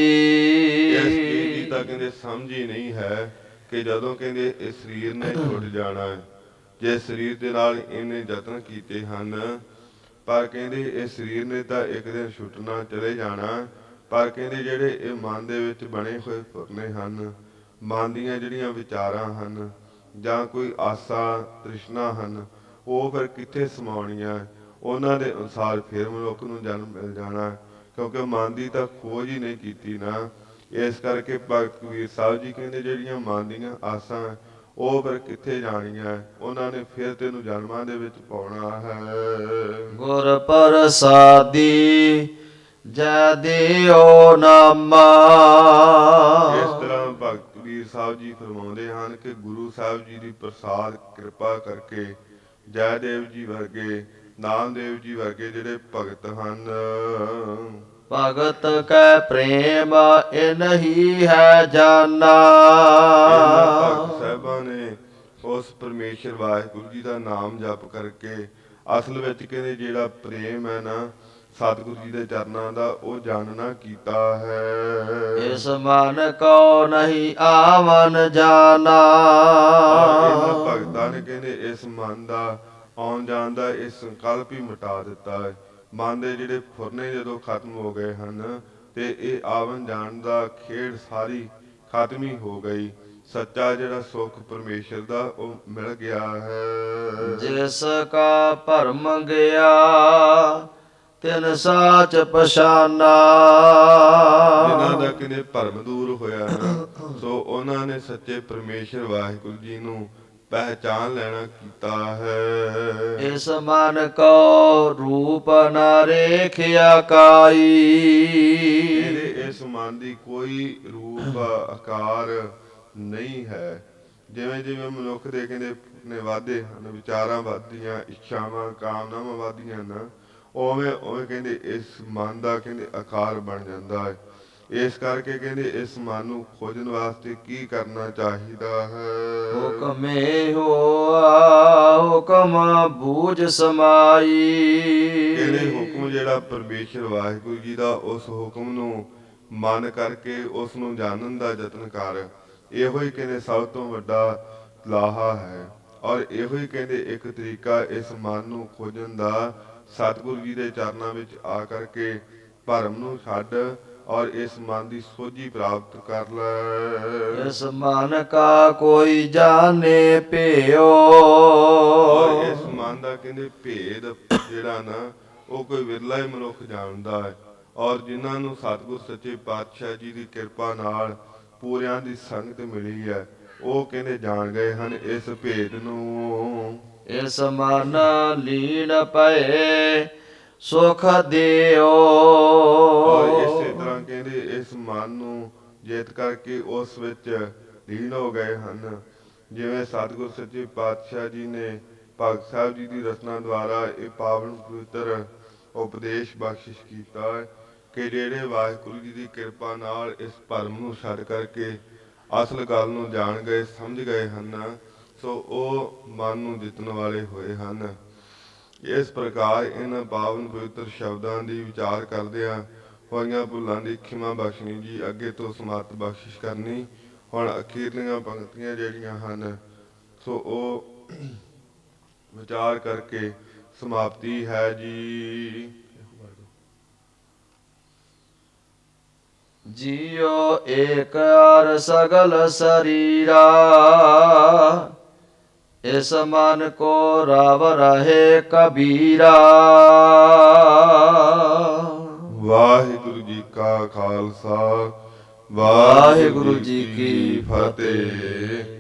Speaker 1: ਇਸ ਚੀਜ਼ ਦੀ ਤਾਂ ਕਹਿੰਦੇ ਸਮਝ ਹੀ ਨਹੀਂ ਹੈ ਕਿ ਜਦੋਂ ਕਹਿੰਦੇ ਇਸ ਸਰੀਰ ਨੇ ਛੁੱਟ ਜਾਣਾ ਹੈ ਜੇ ਸਰੀਰ ਦੇ ਨਾਲ ਇਹਨੇ ਯਤਨ ਕੀਤੇ ਹਨ ਪਰ ਕਹਿੰਦੇ ਇਸ ਸਰੀਰ ਨੇ ਤਾਂ ਇੱਕ ਦਿਨ ਛੁੱਟਣਾ ਚਲੇ ਜਾਣਾ ਪਰ ਕਹਿੰਦੇ ਜਿਹੜੇ ਇਹ ਮਨ ਦੇ ਵਿੱਚ ਬਣੇ ਹੋਏ ਫੁਰਨੇ ਹਨ, ਮਨ ਦੀਆਂ ਜਿਹੜੀਆਂ ਵਿਚਾਰਾਂ ਹਨ ਜਾਂ ਕੋਈ ਆਸਾ, ਤ੍ਰਿਸ਼ਨਾ ਹਨ, ਉਹ ਫਿਰ ਕਿੱਥੇ ਸਮਾਉਣੀਆਂ? ਉਹਨਾਂ ਦੇ ਅਨੁਸਾਰ ਫਿਰ ਮਨੁੱਖ ਨੂੰ ਜਨਮ ਮਿਲ ਜਾਣਾ। ਕਿਉਂਕਿ ਮਨ ਦੀ ਤਾਂ ਖੋਜ ਹੀ ਨਹੀਂ ਕੀਤੀ ਨਾ। ਇਸ ਕਰਕੇ ਭਗਤ ਕਬੀਰ ਸਾਹਿਬ ਜੀ ਕਹਿੰਦੇ ਜਿਹੜੀਆਂ ਮਨ ਦੀਆਂ ਆਸਾਂ, ਉਹ ਫਿਰ ਕਿੱਥੇ ਜਾਣੀਆਂ? ਉਹਨਾਂ ਨੇ ਫਿਰ ਤੈਨੂੰ ਜਨਮਾਂ ਦੇ ਵਿੱਚ ਪਾਉਣਾ ਹੈ।
Speaker 2: ਗੁਰ ਪ੍ਰਸਾਦੀ ਜੈ ਦਿਓ ਨਾਮਾ।
Speaker 1: ਇਸ ਤਰ੍ਹਾਂ ਭਗਤ ਕਬੀਰ ਸਾਹਿਬ ਜੀ ਫਰਮਾਉਂਦੇ ਹਨ ਕਿ ਗੁਰੂ ਸਾਹਿਬ ਜੀ ਦੀ ਪ੍ਰਸਾਦ ਕਿਰਪਾ ਕਰਕੇ ਜੈਦੇਵ ਜੀ ਵਰਗੇ ਨਾਮਦੇਵ ਜੀ ਵਰਗੇ ਜਿਹੜੇ ਭਗਤ ਹਨ।
Speaker 2: ਭਗਤ ਕੈ ਪ੍ਰੇਮ ਇਨਹੀ ਹੈ ਜਾਨਾ।
Speaker 1: ਭਗਤ ਸਾਹਿਬਾਂ ਨੇ ਉਸ ਪਰਮੇਸ਼ਰ ਵਾਹਿਗੁਰੂ ਜੀ ਦਾ ਨਾਮ ਜਪ ਕਰਕੇ ਅਸਲ ਵਿੱਚ ਕਹਿੰਦੇ ਜਿਹੜਾ ਪ੍ਰੇਮ ਹੈ ਨਾ ਸਤਿਗੁਰੂ ਜੀ ਦੇ ਚਰਨਾਂ ਦਾ ਉਹ ਜਾਣਨਾ ਕੀਤਾ ਹੈ।
Speaker 2: ਇਸ ਮਨ ਕੋ ਨਹੀਂ ਆਵਨ
Speaker 1: ਇਹਨਾਂ ਭਗਤਾਂ ਨੇ ਕਹਿੰਦੇ ਇਸ ਮਨ ਦਾ ਆਉਣ ਜਾਣ ਦਾ ਇਹ ਸੰਕਲਪ ਹੀ ਮਿਟਾ ਦਿੱਤਾ ਹੈ। ਮਨ ਦੇ ਜਿਹੜੇ ਫੁਰਨੇ ਜਦੋਂ ਖਤਮ ਹੋ ਗਏ ਹਨ ਤੇ ਇਹ ਆਵਨ ਜਾਣ ਦਾ ਖੇਡ ਸਾਰੀ ਖਤਮ ਹੀ ਹੋ ਗਈ। ਸੱਚਾ ਜਿਹੜਾ ਸੁੱਖ ਪਰਮੇਸ਼ਰ ਦਾ ਉਹ ਮਿਲ ਗਿਆ ਹੈ।
Speaker 2: ਜਿਸ ਕਾ ਭਰਮ ਗਿਆ ਤਿਨ ਸਾਚ ਪਛਾਨਾ।
Speaker 1: ਜਿਨ੍ਹਾਂ ਦਾ ਕਿਨੇ ਭਰਮ ਦੂਰ ਹੋਇਆ ਨਾ ਸੋ ਉਹਨਾਂ ਨੇ ਸੱਚੇ ਪਰਮੇਸ਼ਰ ਵਾਹਿਗੁਰੂ ਜੀ ਨੂੰ ਪਹਿਚਾਨ ਲੈਣਾ ਕੀਤਾ ਹੈ।
Speaker 2: ਇਸ ਮਨ ਕੋ ਰੂਪ ਨ ਰੇਖਿਆ ਕਾਈ।
Speaker 1: ਇਹਦੇ ਇਸ ਮਨ ਦੀ ਕੋਈ ਰੂਪ ਆਕਾਰ ਨਹੀਂ ਹੈ। ਜਿਵੇਂ ਜਿਵੇਂ ਮਨੁੱਖ ਦੇ ਕਹਿੰਦੇ ਨੇ ਵਾਦੇ ਹਨ ਵਿਚਾਰਾਂ ਵਾਦੀਆਂ ਇੱਛਾਵਾਂ ਕਾਮਨਾਵਾਂ ਵਾਦੀਆਂ ਨਾ ਉਵੇਂ ਉਵੇਂ ਕਹਿੰਦੇ ਇਸ ਮਨ ਦਾ ਕਹਿੰਦੇ ਆਕਾਰ ਬਣ ਜਾਂਦਾ ਹੈ। ਇਸ ਕਰਕੇ ਕਹਿੰਦੇ ਇਸ ਮਨ ਨੂੰ ਖੋਜਣ ਵਾਸਤੇ ਕੀ ਕਰਨਾ ਚਾਹੀਦਾ ਹੈ?
Speaker 2: ਹੁਕਮੇ ਹੋਆ ਹੁਕਮ ਬੂਝ ਸਮਾਈ।
Speaker 1: ਕਹਿੰਦੇ ਹੁਕਮ ਜਿਹੜਾ ਪਰਮੇਸ਼ਰ ਵਾਹਿਗੁਰੂ ਜੀ ਦਾ ਉਸ ਹੁਕਮ ਨੂੰ ਮੰਨ ਕਰਕੇ ਉਸ ਨੂੰ ਜਾਣਨ ਦਾ ਯਤਨ ਕਰ। ਇਹੋ ਹੀ ਕਹਿੰਦੇ ਸਭ ਤੋਂ ਵੱਡਾ ਲਾਹਾ ਹੈ। ਔਰ ਇਹੋ ਹੀ ਕਹਿੰਦੇ ਇੱਕ ਤਰੀਕਾ ਇਸ ਮਨ ਨੂੰ ਖੋਜਣ ਦਾ ਸਤਿਗੁਰੂ ਜੀ ਦੇ ਚਰਨਾਂ ਵਿੱਚ ਆ ਕਰਕੇ ਭਰਮ ਨੂੰ ਛੱਡ ਔਰ ਇਸ ਮਨ ਦੀ ਸੋਝੀ ਪ੍ਰਾਪਤ ਕਰ ਲੈ।
Speaker 2: ਇਸ ਮਨ ਕਾ ਕੋਈ ਜਾਣੇ ਭਿਓ।
Speaker 1: ਔਰ ਇਸ ਮਨ ਦਾ ਕਹਿੰਦੇ ਭੇਦ ਜਿਹੜਾ ਨਾ ਉਹ ਕੋਈ ਵਿਰਲਾ ਹੀ ਮਨੁੱਖ ਜਾਣਦਾ ਹੈ। ਔਰ ਜਿਨ੍ਹਾਂ ਨੂੰ ਸਤਿਗੁਰ ਸੱਚੇ ਪਾਤਸ਼ਾਹ ਜੀ ਦੀ ਕਿਰਪਾ ਨਾਲ ਪੂਰਿਆਂ ਦੀ ਸੰਗਤ ਮਿਲੀ ਹੈ ਉਹ ਕਹਿੰਦੇ ਜਾਣ ਗਏ ਹਨ ਇਸ ਭੇਦ ਨੂੰ।
Speaker 2: ਇਸ ਮਨ ਲੀਨ ਪਏ, ਸੁਖ ਦਿਓ।
Speaker 1: ਇਸੇ ਤਰ੍ਹਾਂ ਕਹਿੰਦੇ, ਇਸ ਮਨ ਨੂੰ ਜੇਤ ਕਰਕੇ ਉਸ ਵਿੱਚ ਲੀਨ ਹੋ ਗਏ ਹਨ। ਜਿਵੇਂ ਸਤਿਗੁਰ ਸੱਚੇ ਪਾਤਸ਼ਾਹ ਜੀ ਨੇ ਭਗਤ ਸਾਹਿਬ ਜੀ ਦੀ ਰਚਨਾ ਦੁਆਰਾ ਇਹ ਪਾਵਨ ਪਵਿੱਤਰ ਉਪਦੇਸ਼ ਬਖਸ਼ਿਸ਼ ਕੀਤਾ ਕਿ ਜਿਹੜੇ ਵਾਹਿਗੁਰੂ ਜੀ ਦੀ ਕਿਰਪਾ ਨਾਲ ਇਸ ਭਰਮ ਨੂੰ ਛੱਡ ਕਰਕੇ ਅਸਲ ਗੱਲ ਨੂੰ ਜਾਣ ਗਏ, ਸਮਝ ਗਏ ਹਨ। ਸੋ ਉਹ ਮਨ ਨੂੰ ਜਿੱਤਣ ਵਾਲੇ ਹੋਏ ਹਨ। ਇਸ ਪ੍ਰਕਾਰ ਇਹਨਾਂ ਪਾਵਨ ਪਵਿੱਤਰ ਸ਼ਬਦਾਂ ਦੀ ਵਿਚਾਰ ਕਰਦਿਆਂ ਹੋਈਆਂ ਭੁੱਲਾਂ ਦੀ ਖਿਮਾ ਬਖਸ਼ਣੀ ਜੀ, ਅੱਗੇ ਤੋਂ ਸਮਾਪਤ ਬਖਸ਼ਿਸ਼ ਕਰਨੀ। ਹੁਣ ਅਖੀਰਲੀਆਂ ਪੰਕਤੀਆਂ ਜਿਹੜੀਆਂ ਹਨ, ਸੋ ਉਹ ਵਿਚਾਰ ਕਰਕੇ ਸਮਾਪਤੀ ਹੈ ਜੀ।
Speaker 2: ਜਿਉ ਏਕ ਅਰ ਸਗਲ ਸਰੀਰਾ। ਇਸ ਮਨ ਕੋ ਰਵ ਰਹੇ ਕਬੀਰਾ।
Speaker 1: ਵਾਹਿਗੁਰੂ ਜੀ ਕਾ ਖਾਲਸਾ
Speaker 2: ਵਾਹਿਗੁਰੂ ਜੀ ਕੀ ਫਤਿਹ।